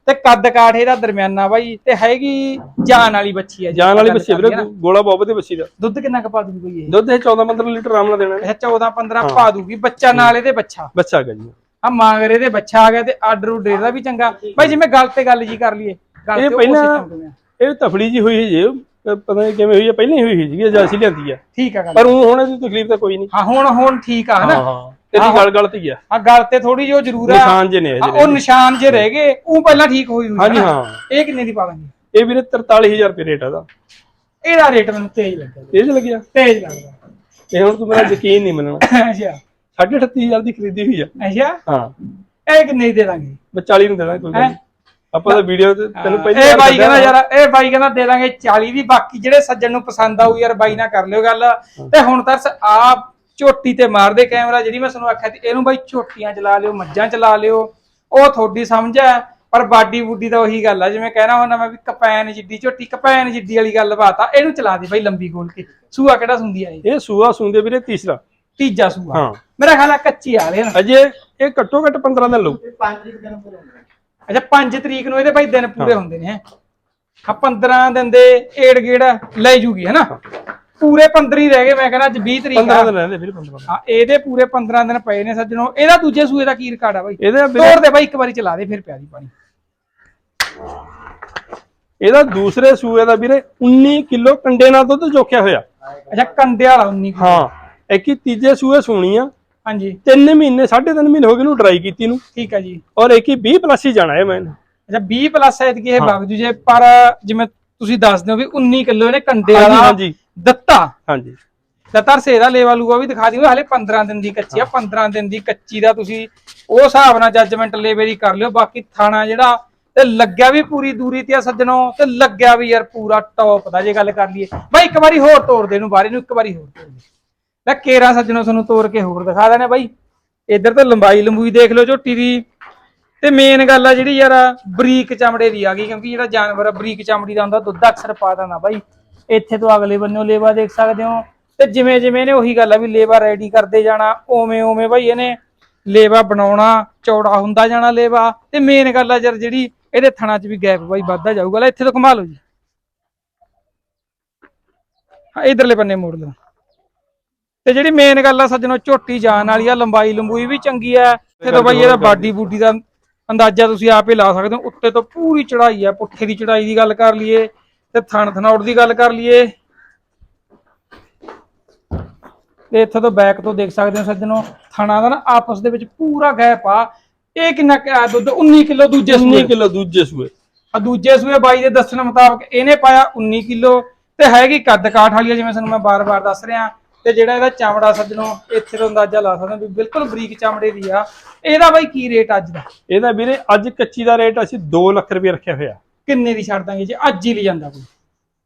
ਤੇ ਕੱਦ ਕਾਠ ਇਹਦਾ ਦਰਮਿਆਨਾ ਬਾਈ ਤੇ ਹੈਗੀ ਜਾਨ ਵਾਲੀ ਬੱਚੀ ਹੈ ਜਾਨ ਵਾਲੀ ਬੱਚੀ ਵੀਰੇ ਗੋਲਾ ਬਹੁਤ ਵਧੀਆ ਬੱਚੀ ਦਾ। ਦੁੱਧ ਕਿੰਨਾ ਕਪਾ ਦੂਗੀ ਬਾਈ ਇਹ? ਦੁੱਧ ਇਹ 14 15 ਲੀਟਰ ਆਰਾਮ ਨਾਲ ਦੇਣਾ। ਇਹ 14 15 ਪਾ ਦੂਗੀ ਬੱਚਾ ਨਾਲ ਇਹਦੇ ਬੱਚਾ। ਬੱਚਾ ਹੈਗਾ ਜੀ। ਆ ਮਾਂਗਰੇ ਦੇ ਬੱਚਾ ਆ ਗਿਆ ਤੇ ਆਰਡਰ ਉਡਰ ਦਾ ਵੀ ਚੰਗਾ। ਬਾਈ ਜਿਵੇਂ ਗੱਲ ਤੇ ਗੱਲ ਜੀ ਕਰ ਲਈਏ। ਗੱਲ ਤੇ ਪਹਿਲਾਂ-? ਇਹ ਤਫੜੀ ਜੀ ਹੋਈ ਜੀ। ਪਤਾ ਨਹੀਂ ਕਿਵੇਂ ਹੋਈ ਹੈ ਪਹਿਲਾਂ ਹੀ ਹੋਈ ਸੀ ਜੀ ਜਾਂ ਅਸੀਂ ਲਿਆਂਦੀ ਆ। ਠੀਕ ਆ ਗੱਲ। ਪਰ ਹੁਣ ਇਹਦੀ ਤਕਲੀਫ ਤਾਂ ਕੋਈ ਨਹੀਂ। ਹਾਂ ਹੁਣ ਹੁਣ ਠੀਕ ਆ ਹਨਾ? ਹਾਂ ਇਹਦੀ ਗੱਲ ਗਲਤੀ ਆ। ਆ ਗੱਲ ਤੇ ਥੋੜੀ ਜੋ ਜ਼ਰੂਰ ਆ। ਨਿਸ਼ਾਨ ਜੇ ਨੇ ਆ, ਉਹ ਨਿਸ਼ਾਨ ਜੇ ਰਹਿ ਗਏ ਉਹ ਪਹਿਲਾਂ ਠੀਕ ਹੋਈ ਹੋਈ ਹਾਂਜੀ ਹਨਾ? ਹਾਂ। ਇਹ ਕਿੰਨੇ ਦੀ ਪਾ ਦਾਂਗੇ ਇਹ ਵੀਰੇ 43000 ਰੁਪਏ ਰੇਟ ਆ ਦਾ ਇਹਦਾ ਰੇਟ ਮੈਨੂੰ ਤੇਜ਼ ਲੱਗਾ ਤੇਜ ਲੱਗਿਆ ਤੇਜ਼ ਲੱਗਦਾ। ਇਹ ਹੁਣ ਤੂੰ ਮੇਰਾ ਯਕੀਨ ਨਹੀਂ ਮੰਨਣਾ। ਅੱਛਾ। 38500 ਦੀ ਖਰੀਦੀ ਹੋਈ ਆ। ਅੱਛਾ। ਹਾਂ। ਇਹ ਕਿੰਨੇ ਦੀ ਦੇ ਦਾਂਗੇ? ਮੈਂ 40 ਨੂੰ ਦੇਣਾ ਕੋਈ ਗੱਲ ਨਹੀਂ ਆਪਾਂ ਤਾਂ ਵੀਡੀਓ ਤੇ ਤੈਨੂੰ ਪਹਿਲਾਂ ਇਹ ਬਾਈ ਕਹਿੰਦਾ ਯਾਰ ਇਹ ਬਾਈ ਕਹਿੰਦਾ ਦੇ ਦਾਂਗੇ 40 ਦੀ ਬਾਕੀ ਜਿਹੜੇ ਸੱਜਣ ਨੂੰ ਪਸੰਦ ਆਊ ਯਾਰ ਬਾਈ ਨਾਲ ਕਰ ਲਿਓ ਗੱਲ। ਤੇ ਹੁਣ ਤਾਂ ਆ ਝੋਟੀ ਤੇ ਮਾਰਦੇ ਕੈਮਰਾ ਜਿਹੜੀ ਮੈਂ ਤੁਹਾਨੂੰ ਆਖਿਆ ਸੀ ਇਹਨੂੰ ਬਾਈ ਝੋਟੀਆਂ ਚਲਾ ਲਿਓ ਮੱਝਾਂ ਚਲਾ ਲਿਓ। ਉਹ ਤੁਹਾਡੀ ਸਮਝ ਹੈ ਪਰ ਬਾਡੀ ਬੁੱਡੀ ਦਾ ਉਹੀ ਗੱਲ ਆ। ਜਿਵੇਂ ਕਹਿਣਾ ਹੁੰਦਾ ਮੈਂ ਵੀ ਕਪੈਨ ਜਿੱਡੀ ਝੋਟੀ ਕਪੈਨ ਜਿੱਡੀ ਵਾਲੀ ਗੱਲ ਬਾਤ ਆ ਇਹਨੂੰ ਚਲਾ ਦੇ ਬਾਈ ਲੰਬੀ ਗੋਲ ਕੇ। ਸੂਆ ਕਿਹੜਾ ਸੁੰਦੀ ਆ ਇਹ? ਇਹ ਸੂਆ ਸੁੰਦੇ ਵੀਰੇ ਤੀਸਰਾ। ਤੀਜਾ ਸੂਆ। ਹਾਂ। ਮੇਰਾ ਖਿਆਲ ਆ ਕੱਚੀ ਆ ਰਹੇ ਨਾ। ਅਜੇ ਇਹ ਘੱਟੋ ਘੱਟ 15 ਦਿਨ ਲਊ। ਅੱਛਾ 5 ਤਰੀਕ ਨੂੰ ਇਹਦੇ ਭਾਈ ਦਿਨ ਪੂਰੇ ਹੁੰਦੇ ਨੇ ਆ 15 ਦਿਨ ਦੇ ਏੜ ਗੇੜ ਲੈ ਜੂਗੀ ਹੈਨਾ? ਪੂਰੇ 15 ਹੀ ਰਹਿ ਗਏ ਮੈਂ ਕਹਿੰਦਾ ਅੱਜ 20 ਤਰੀਕ 15 ਆ ਦਿਨ ਰਹਿੰਦੇ ਵੀਰੇ 15 ਦਿਨ ਹਾਂ ਇਹਦੇ ਪੂਰੇ 15 ਦਿਨ ਪਏ ਨੇ ਸੱਜਣੋ। ਇਹਦਾ ਦੂਜੇ ਸੂਏ ਦਾ ਕੀ ਰਿਕਾਰਡ ਆ ਬਾਈ? ਇਹਦੇ ਤੋੜ ਦੇ ਬਾਈ ਇੱਕ ਵਾਰੀ ਚਲਾ ਦੇ ਫਿਰ ਪਿਆਰੀ ਪਾਣੀ। ਇਹਦਾ ਦੂਸਰੇ ਸੂਏ ਦਾ ਵੀਰੇ 19 ਕਿਲੋ ਕੰਡੇ ਨਾਲ ਦੁੱਧ ਚੋਖਿਆ ਹੋਇਆ। ਅੱਛਾ ਕੰਡੇ ਵਾਲਾ 19 ਕਿਲੋ। ਹਾਂ ਇੱਕ ਹੀ ਤੀਜੇ ਸੂਏ ਸੂਣੀ ਆ। ਹਾਂਜੀ। 3 ਮਹੀਨੇ 3.5 ਮਹੀਨੇ ਹੋ ਗਏ ਨੂੰ ਡਰਾਈ ਕੀਤੀ ਨੂੰ। ਠੀਕ ਆ ਜੀ। ਔਰ ਇੱਕ ਹੀ 20 ਪਲੱਸ ਹੀ ਜਾਣਾ ਹੈ ਮੈਂ। ਅੱਛਾ 20 ਪਲੱਸ ਐਤਕੀ ਇਹ ਵਗ ਜੂ ਪਰ ਜਿਵੇਂ ਤੁਸੀਂ ਦੱਸਦੇ ਹੋ ਵੀ 19 ਕਿਲੋ ਇਹਨੇ ਕੰਡੇ ਵਾਲਾ ਹਾਂਜੀ। ਦਿੱਤਾ। ਹਾਂਜੀ। ਲਤਰ ਸੇ ਦਾ ਲੇਵਾ ਲੂਆ ਵੀ ਦਿਖਾ ਦਿਓ ਹਲੇ 15 ਦਿਨ ਦੀ ਕੱਚੀ ਆ 15 ਦਿਨ ਦੀ ਕੱਚੀ ਦਾ ਤੁਸੀਂ ਉਹ ਹਿਸਾਬ ਨਾਲ ਜੱਜਮੈਂਟ ਲੇਵੇ ਦੀ ਕਰ ਲਿਓ ਬਾਕੀ ਥਾਣਾ ਜਿਹੜਾ ਤੇ ਲੱਗਿਆ ਵੀ ਪੂਰੀ ਦੂਰੀ ਤੇ ਆ ਸੱਜਣੋ ਤੇ ਲੱਗਿਆ ਵੀ ਯਾਰ ਪੂਰਾ ਟੌਪ ਦਾ ਜੇ ਗੱਲ ਕਰ ਲਈਏ। ਬਾਈ ਇੱਕ ਵਾਰੀ ਹੋਰ ਤੋੜ ਦੇ ਇਹਨੂੰ ਬਾਰੇ ਨੂੰ ਇੱਕ ਵਾਰੀ ਹੋਰ ਤੋੜ ਦੇ। ਲੈ ਕੇਰਾ ਸੱਜਣੋ ਤੁਹਾਨੂੰ ਤੋੜ ਕੇ ਹੋਰ ਦਿਖਾ ਦੇਣਾ ਬਾਈ। ਇੱਧਰ ਤਾਂ ਲੰਬਾਈ ਲੰਬੂਈ ਦੇਖ ਲਓ ਝੋਟੀ ਦੀ। ਤੇ ਮੇਨ ਗੱਲ ਆ ਜਿਹੜੀ ਯਾਰ ਬਰੀਕ ਚਮੜੇ ਦੀ ਆ ਗਈ ਕਿਉਂਕਿ ਜਿਹੜਾ ਜਾਨਵਰ ਆ ਬਰੀਕ ਚਮੜੀ ਦਾ ਹੁੰਦਾ ਦੁੱਧ ਅਕਸਰ ਪਾ ਦਿੰਦਾ ਬਾਈ। ਇੱਥੇ ਤੋਂ ਅਗਲੇ ਬੰਨੋਂ ਲੇਵਾ ਦੇਖ ਸਕਦੇ ਹੋ। ਤੇ ਜਿਵੇਂ ਜਿਵੇਂ ਇਹਨੇ ਉਹੀ ਗੱਲ ਆ ਵੀ ਲੇਵਾ ਰੈਡੀ ਕਰਦੇ ਜਾਣਾ ਓਵੇਂ ਓਵੇਂ ਬਾਈ ਇਹਨੇ ਲੇਵਾ ਬਣਾਉਣਾ, ਚੌੜਾ ਹੁੰਦਾ ਜਾਣਾ ਲੇਵਾ। ਤੇ ਮੇਨ ਗੱਲ ਆ ਯਾਰ ਜਿਹੜੀ ਇਹਦੇ ਥਣਾ 'ਚ ਵੀ ਗੈਪ ਬਾਈ ਵੱਧਦਾ ਜਾਊਗਾ। ਲੈ ਇੱਥੇ ਤੋਂ ਕਮਾ ਲਓ ਜੀ। ਹਾਂ, ਇਧਰਲੇ ਬੰਨੇ ਮੋੜ ਲਓ। ਤੇ ਜਿਹੜੀ ਮੇਨ ਗੱਲ ਆ ਸੱਜਣੋ, ਝੋਟੀ ਜਾਣ ਵਾਲੀ ਆ, ਲੰਬਾਈ ਲੰਬੂਈ ਵੀ ਚੰਗੀ ਆ। ਇੱਥੇ ਤੋਂ ਬਾਈ ਇਹਦਾ ਬਾਡੀ ਬੂਡੀ ਦਾ ਅੰਦਾਜ਼ਾ ਤੁਸੀਂ ਆਪੇ ਲਾ ਸਕਦੇ ਹੋ, ਉੱਤੇ ਤੋਂ ਪੂਰੀ ਚੜਾਈ ਆ, ਪੁੱਠੇ ਦੀ ਚੜਾਈ ਦੀ ਗੱਲ ਕਰ ਲਈਏ। ਤੇ ਥਣ ਥਣੌੜ ਦੀ ਗੱਲ ਕਰ ਲਈਏ। ਤੇ ਇੱਥੇ ਤੋਂ ਬੈਕ ਤੋਂ ਦੇਖ ਸਕਦੇ ਹੋ ਸੱਜਣੋ ਥਣਾ ਦਾ ਨਾ ਆਪਸ ਦੇ ਵਿੱਚ ਪੂਰਾ ਗੈਪ ਆ। ਇਹ ਕਿੰਨਾ ਕੁ ਆ ਦੁੱਧ? 19 ਕਿਲੋ ਦੂਜੇ 19 ਸੂਏ ਕਿਲੋ ਦੂਜੇ ਸੂਏ। ਆ ਦੂਜੇ ਸੂਏ ਬਾਈ ਦੇ ਦੱਸਣ ਮੁਤਾਬਕ ਇਹਨੇ ਪਾਇਆ 19 ਕਿਲੋ। ਤੇ ਹੈਗੀ ਕੱਦ ਕਾਠ ਵਾਲੀ ਆ, ਜਿਵੇਂ ਤੁਹਾਨੂੰ ਮੈਂ ਬਾਰ-ਬਾਰ ਦੱਸ ਰਿਹਾ। ਤੇ ਜਿਹੜਾ ਇਹਦਾ ਚਮੜਾ ਸੱਜਣੋ ਇੱਥੇ ਤੋਂ ਅੰਦਾਜ਼ਾ ਲਾ ਸਕਦੇ ਹੋ ਵੀ ਬਿਲਕੁਲ ਬਰੀਕ ਚਮੜੇ ਦੀ ਆ। ਇਹਦਾ ਬਾਈ ਕੀ ਰੇਟ ਅੱਜ ਦਾ? ਇਹਦਾ ਵੀਰੇ ਅੱਜ ਕੱਚੀ ਦਾ ਰੇਟ ਅਸੀਂ 2 ਲੱਖ ਰੁਪਏ ਰੱਖਿਆ ਹੋਇਆ। ਕਿੰਨੇ ਦੀ ਛੱਡ ਦਾਂਗੇ ਜੇ ਅੱਜ ਹੀ ਲੈ ਜਾਂਦਾ ਕੋਈ?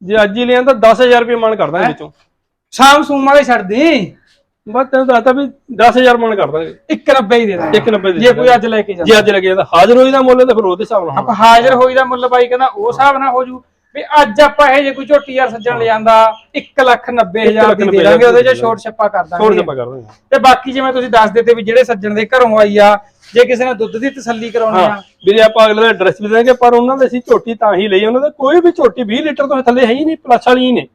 ਜੇ ਅੱਜ ਹੀ ਲਿਆਂ ਤਾਂ 10000 ਰੁਪਏ ਮਨ ਕਰ ਦਾਂਗੇ ਵਿੱਚੋਂ। ਸ਼ਾਮ ਸੂਮ ਵਾਲੇ ਛੱਡ ਦੇ। ਬਸ ਤੈਨੂੰ ਦੱਸਤਾ ਵੀ 10000 ਮਨ ਕਰ ਦਾਂਗੇ। 190 ਹੀ ਦੇ ਦਾਂਗੇ। 190 ਦੇ ਜੇ ਕੋਈ ਅੱਜ ਲੈ ਕੇ ਜਾਂਦਾ। ਜੇ ਅੱਜ ਲੱਗੇ ਤਾਂ ਹਾਜ਼ਰ ਹੋਈ ਦਾ ਮੁੱਲ ਤਾਂ ਫਿਰ ਉਹਦੇ ਹਿਸਾਬ ਨਾਲ ਆਪਾਂ ਹਾਜ਼ਰ ਹੋਈ ਦਾ ਮੁੱਲ ਬਾਈ ਕਹਿੰਦਾ ਉਹ ਹਿਸਾਬ ਨਾਲ ਹੋ ਜੂ ਵੀ ਅੱਜ ਆਪਾਂ ਇਹ ਜੇ ਕੋਈ ਝੋਟੀ ਯਾਰ ਸੱਜਣ ਲੈ ਜਾਂਦਾ 1 ਲੱਖ 90 ਹਜ਼ਾਰ ਦੀ ਦੇ ਦਾਂਗੇ ਉਹਦੇ ਚ ਛੋਟ ਛੱਪਾ ਕਰ ਦਾਂਗੇ। ਤੇ ਬਾਕੀ ਜਿਵੇਂ ਤੁਸੀਂ ਦੱਸ ਦਿੱਤੇ ਵੀ ਜਿਹੜੇ ਸੱਜਣ ਦੇ ਘਰੋਂ ਆਈ ਆ ਜੇ ਕਿਸੇ ਨੇ ਦੁੱਧ ਦੀ ਤਸੱਲੀ ਕਰਾਉਣੀ ਆ। ਵੀਰੇ ਆਪਾਂ ਅਗਲੇ ਦਾ ਐਡਰੈਸ ਵੀ ਦੇਣਗੇ ਪਰ ਉਹਨਾਂ ਦੇ ਅਸੀਂ ਝੋਟੀ ਤਾਂ ਹੀ ਲਈ ਉਹਨਾਂ ਦਾ ਕੋਈ ਵੀ ਝੋਟੀ 20 ਲੀਟਰ ਤੋਂ ਥੱਲੇ ਹੈ ਹੀ ਨਹੀਂ ਪਲੱਸ ਵਾਲੀ ਹੀ ਨੇ।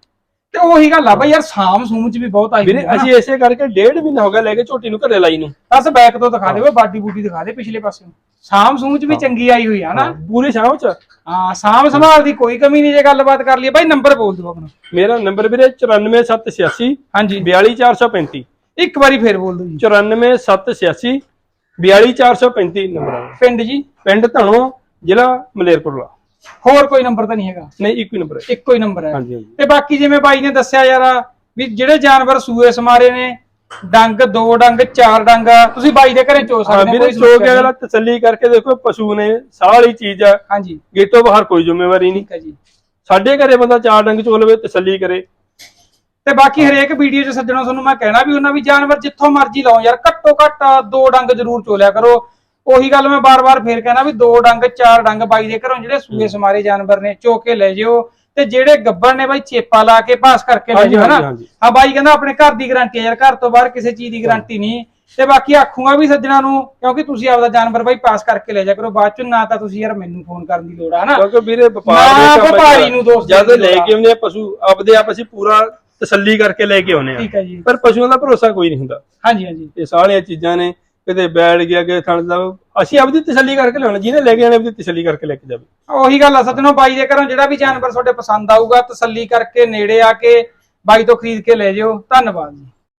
ਤੇ ਉਹੀ ਗੱਲ ਆ ਬਾਈ ਯਾਰ ਸਾਮ ਸੂਮ ਚ ਵੀ ਬਹੁਤ ਆਈ ਵੀਰੇ ਅਸੀਂ ਐਸੇ ਕਰਕੇ ਡੇਢ ਮਹੀਨਾ ਹੋ ਗਿਆ ਲੈ ਕੇ ਝੋਟੀ ਨੂੰ ਘਰੇ ਲਾਈ ਨੂੰ। ਬਸ ਬੈਕ ਤੋਂ ਦਿਖਾ ਦੇ ਓਏ ਬਾਡੀ ਬੂਟੀ ਦਿਖਾ ਦੇ ਪਿਛਲੇ ਪਾਸੇ ਸਾਮ ਸੂਮ ਚ ਵੀ ਚੰਗੀ ਆਈ ਹੋਈ ਆ ਨਾ। ਪੂਰੀ ਸ਼ਾਮ ਚ। ਹਾਂ ਸਾਮ ਸੰਭਾਲ ਦੀ ਕੋਈ ਕਮੀ ਨਹੀਂ ਜੇ ਗੱਲਬਾਤ ਕਰ ਲਈਏ। ਬਾਈ ਨੰਬਰ ਬੋਲ ਦਿਓ ਆਪਣਾ। ਮੇਰਾ ਨੰਬਰ ਵੀਰੇ 94786 ਹਾਂਜੀ। 42435 ਇੱਕ ਵਾਰੀ ਫੇਰ ਬੋਲ ਦਿਓ ਜੀ। 94786 42435 ਨੰਬਰ ਆ। ਪਿੰਡ ਜੀ? ਪਿੰਡ ਧਣੋ ਜ਼ਿਲ੍ਹਾ ਮਲੇਰਕੋਟਲਾ। ਹੋਰ ਕੋਈ ਨੰਬਰ ਤਾਂ ਨਹੀਂ ਹੈਗਾ? ਨਹੀਂ ਇੱਕੋ ਹੀ ਨੰਬਰ ਹੈ। ਇੱਕੋ ਹੀ ਨੰਬਰ ਹੈ। ਹਾਂਜੀ ਹਾਂਜੀ। ਤੇ ਬਾਕੀ ਜਿਵੇਂ ਬਾਈ ਨੇ ਦੱਸਿਆ ਯਾਰ ਵੀ ਜਿਹੜੇ ਜਾਨਵਰ ਸੂਏ ਸਮਾਰੇ ਨੇ ਡੰਗ ਦੋ ਡੰਗ ਚਾਰ ਡੰਗ ਤੁਸੀਂ ਬਾਈ ਦੇ ਘਰੇ ਚੋ ਸਕਦੇ ਹੋ ਕੋਈ ਚੋ ਕੇ ਅਗਲਾ ਤਸੱਲੀ ਕਰਕੇ ਦੇਖੋ ਪਸ਼ੂ ਨੇ ਵਾਲੀ ਚੀਜ਼ ਆ। ਹਾਂਜੀ। ਗੇਟੋਂ ਬਾਹਰ ਕੋਈ ਜ਼ਿੰਮੇਵਾਰੀ ਨਹੀਂ। ਠੀਕ ਹੈ ਜੀ। ਸਾਡੇ ਘਰੇ ਬੰਦਾ ਚਾਰ ਡੰਗ ਚੋ ਲਵੇ ਤਸੱਲੀ ਕਰੇ। ਤੇ ਬਾਕੀ ਹਰੇਕ ਵੀਡੀਓ 'ਚ ਸੱਜਣੋ ਤੁਹਾਨੂੰ ਮੈਂ ਕਹਿਣਾ ਵੀ ਉਹਨਾਂ ਵੀ ਜਾਨਵਰ ਜਿੱਥੋਂ ਮਰਜ਼ੀ ਲਾਓ ਯਾਰ ਘੱਟੋ ਘੱਟ ਦੋ ਡੰਗ ਜ਼ਰੂਰ ਚੋਲਿਆ ਕਰੋ। ਉਹੀ ਗੱਲ ਮੈਂ ਬਾਰ-ਬਾਰ ਫੇਰ ਕਹਿਣਾ ਵੀ ਦੋ ਡੰਗ ਚਾਰ ਡੰਗ ਬਾਈ ਦੇ ਘਰੋਂ ਜਿਹੜੇ ਸੂਏ ਸਮਾਰੇ ਜਾਨਵਰ ਨੇ ਚੋ ਕੇ ਲੈ ਜਿਓ। ਤੇ ਜਿਹੜੇ ਗੱਬਰ ਨੇ ਬਾਈ ਚੇਪਾ ਲਾ ਕੇ ਪਾਸ ਕਰਕੇ ਲੈ ਜਿਓ ਹਨਾ। ਹਾਂ ਬਾਈ ਕਹਿੰਦਾ ਆਪਣੇ ਘਰ ਦੀ ਗਾਰੰਟੀ ਹੈ ਯਾਰ ਘਰ ਤੋਂ ਬਾਹਰ ਕਿਸੇ ਚੀਜ਼ ਦੀ ਗਾਰੰਟੀ ਨਹੀਂ। ਤੇ ਬਾਕੀ ਆਖੂਗਾ ਵੀ ਸੱਜਣਾ ਨੂੰ ਕਿਉਂਕਿ ਤੁਸੀਂ ਆਪਦਾ ਜਾਨਵਰ ਬਾਈ ਪਾਸ ਕਰਕੇ ਲੈ ਜਾ ਕਰੋ ਬਾਅਦ ਚ ਨਾ ਤਾਂ ਤੁਸੀਂ ਯਾਰ ਮੈਨੂੰ ਫੋਨ ਕਰਨ ਦੀ ਲੋੜ ਆ ਹਨਾ? ਕਿਉਂਕਿ ਵੀਰੇ ਵਪਾਰ ਨਾ ਦੇ ਕੰਮ ਵਪਾਰੀ ਨੂੰ ਦੋਸਤ ਜਦ ਲੈ ਆ। ਕੇ ਆਉਂਦੇ ਆ ਪਸ਼ੂ ਆਪਦੇ ਆਪ ਅਸੀਂ ਪੂਰਾ ਤਸੱਲੀ ਕਰਕੇ ਲੈ ਕੇ ਆਉਂਦੇ ਆ। ਠੀਕ ਹੈ ਜੀ। ਪਰ ਪਸ਼ੂਆਂ ਦਾ ਭਰੋਸਾ ਕੋਈ ਨਹੀਂ ਹੁੰਦਾ। ਹਾਂਜੀ ਹਾਂਜੀ। ਇਹ ਸਾਰੀਆਂ ਚੀਜ਼ਾਂ ਨੇ ਕਿਤੇ ਬੈਠ ਗਿਆ ਕਿ ਥਣ ਦਾ ਅਸੀਂ ਆਪਦੀ ਤਸੱਲੀ ਕਰਕੇ ਲਿਆਉਣਾ ਜਿਹਨੇ ਲੈ ਕੇ ਆਣੇ ਆਪਦੀ ਤਸੱਲੀ ਕਰਕੇ ਲੈ ਕੇ ਜਾਵੇ। ਉਹੀ ਗੱਲ ਆ ਸੱਜਣੋ ਬਾਈ ਦੇ ਘਰੋਂ ਜਿਹੜਾ ਵੀ ਜਾਨਵਰ ਤੁਹਾਡੇ ਪਸੰਦ ਆਊਗਾ ਤਸੱਲੀ ਕਰਕੇ ਨੇੜੇ ਆ ਕੇ ਬਾਈ ਤੋਂ ਖਰੀਦ ਕੇ ਲੈ ਜਿਓ। ਧੰਨਵਾਦ ਜੀ।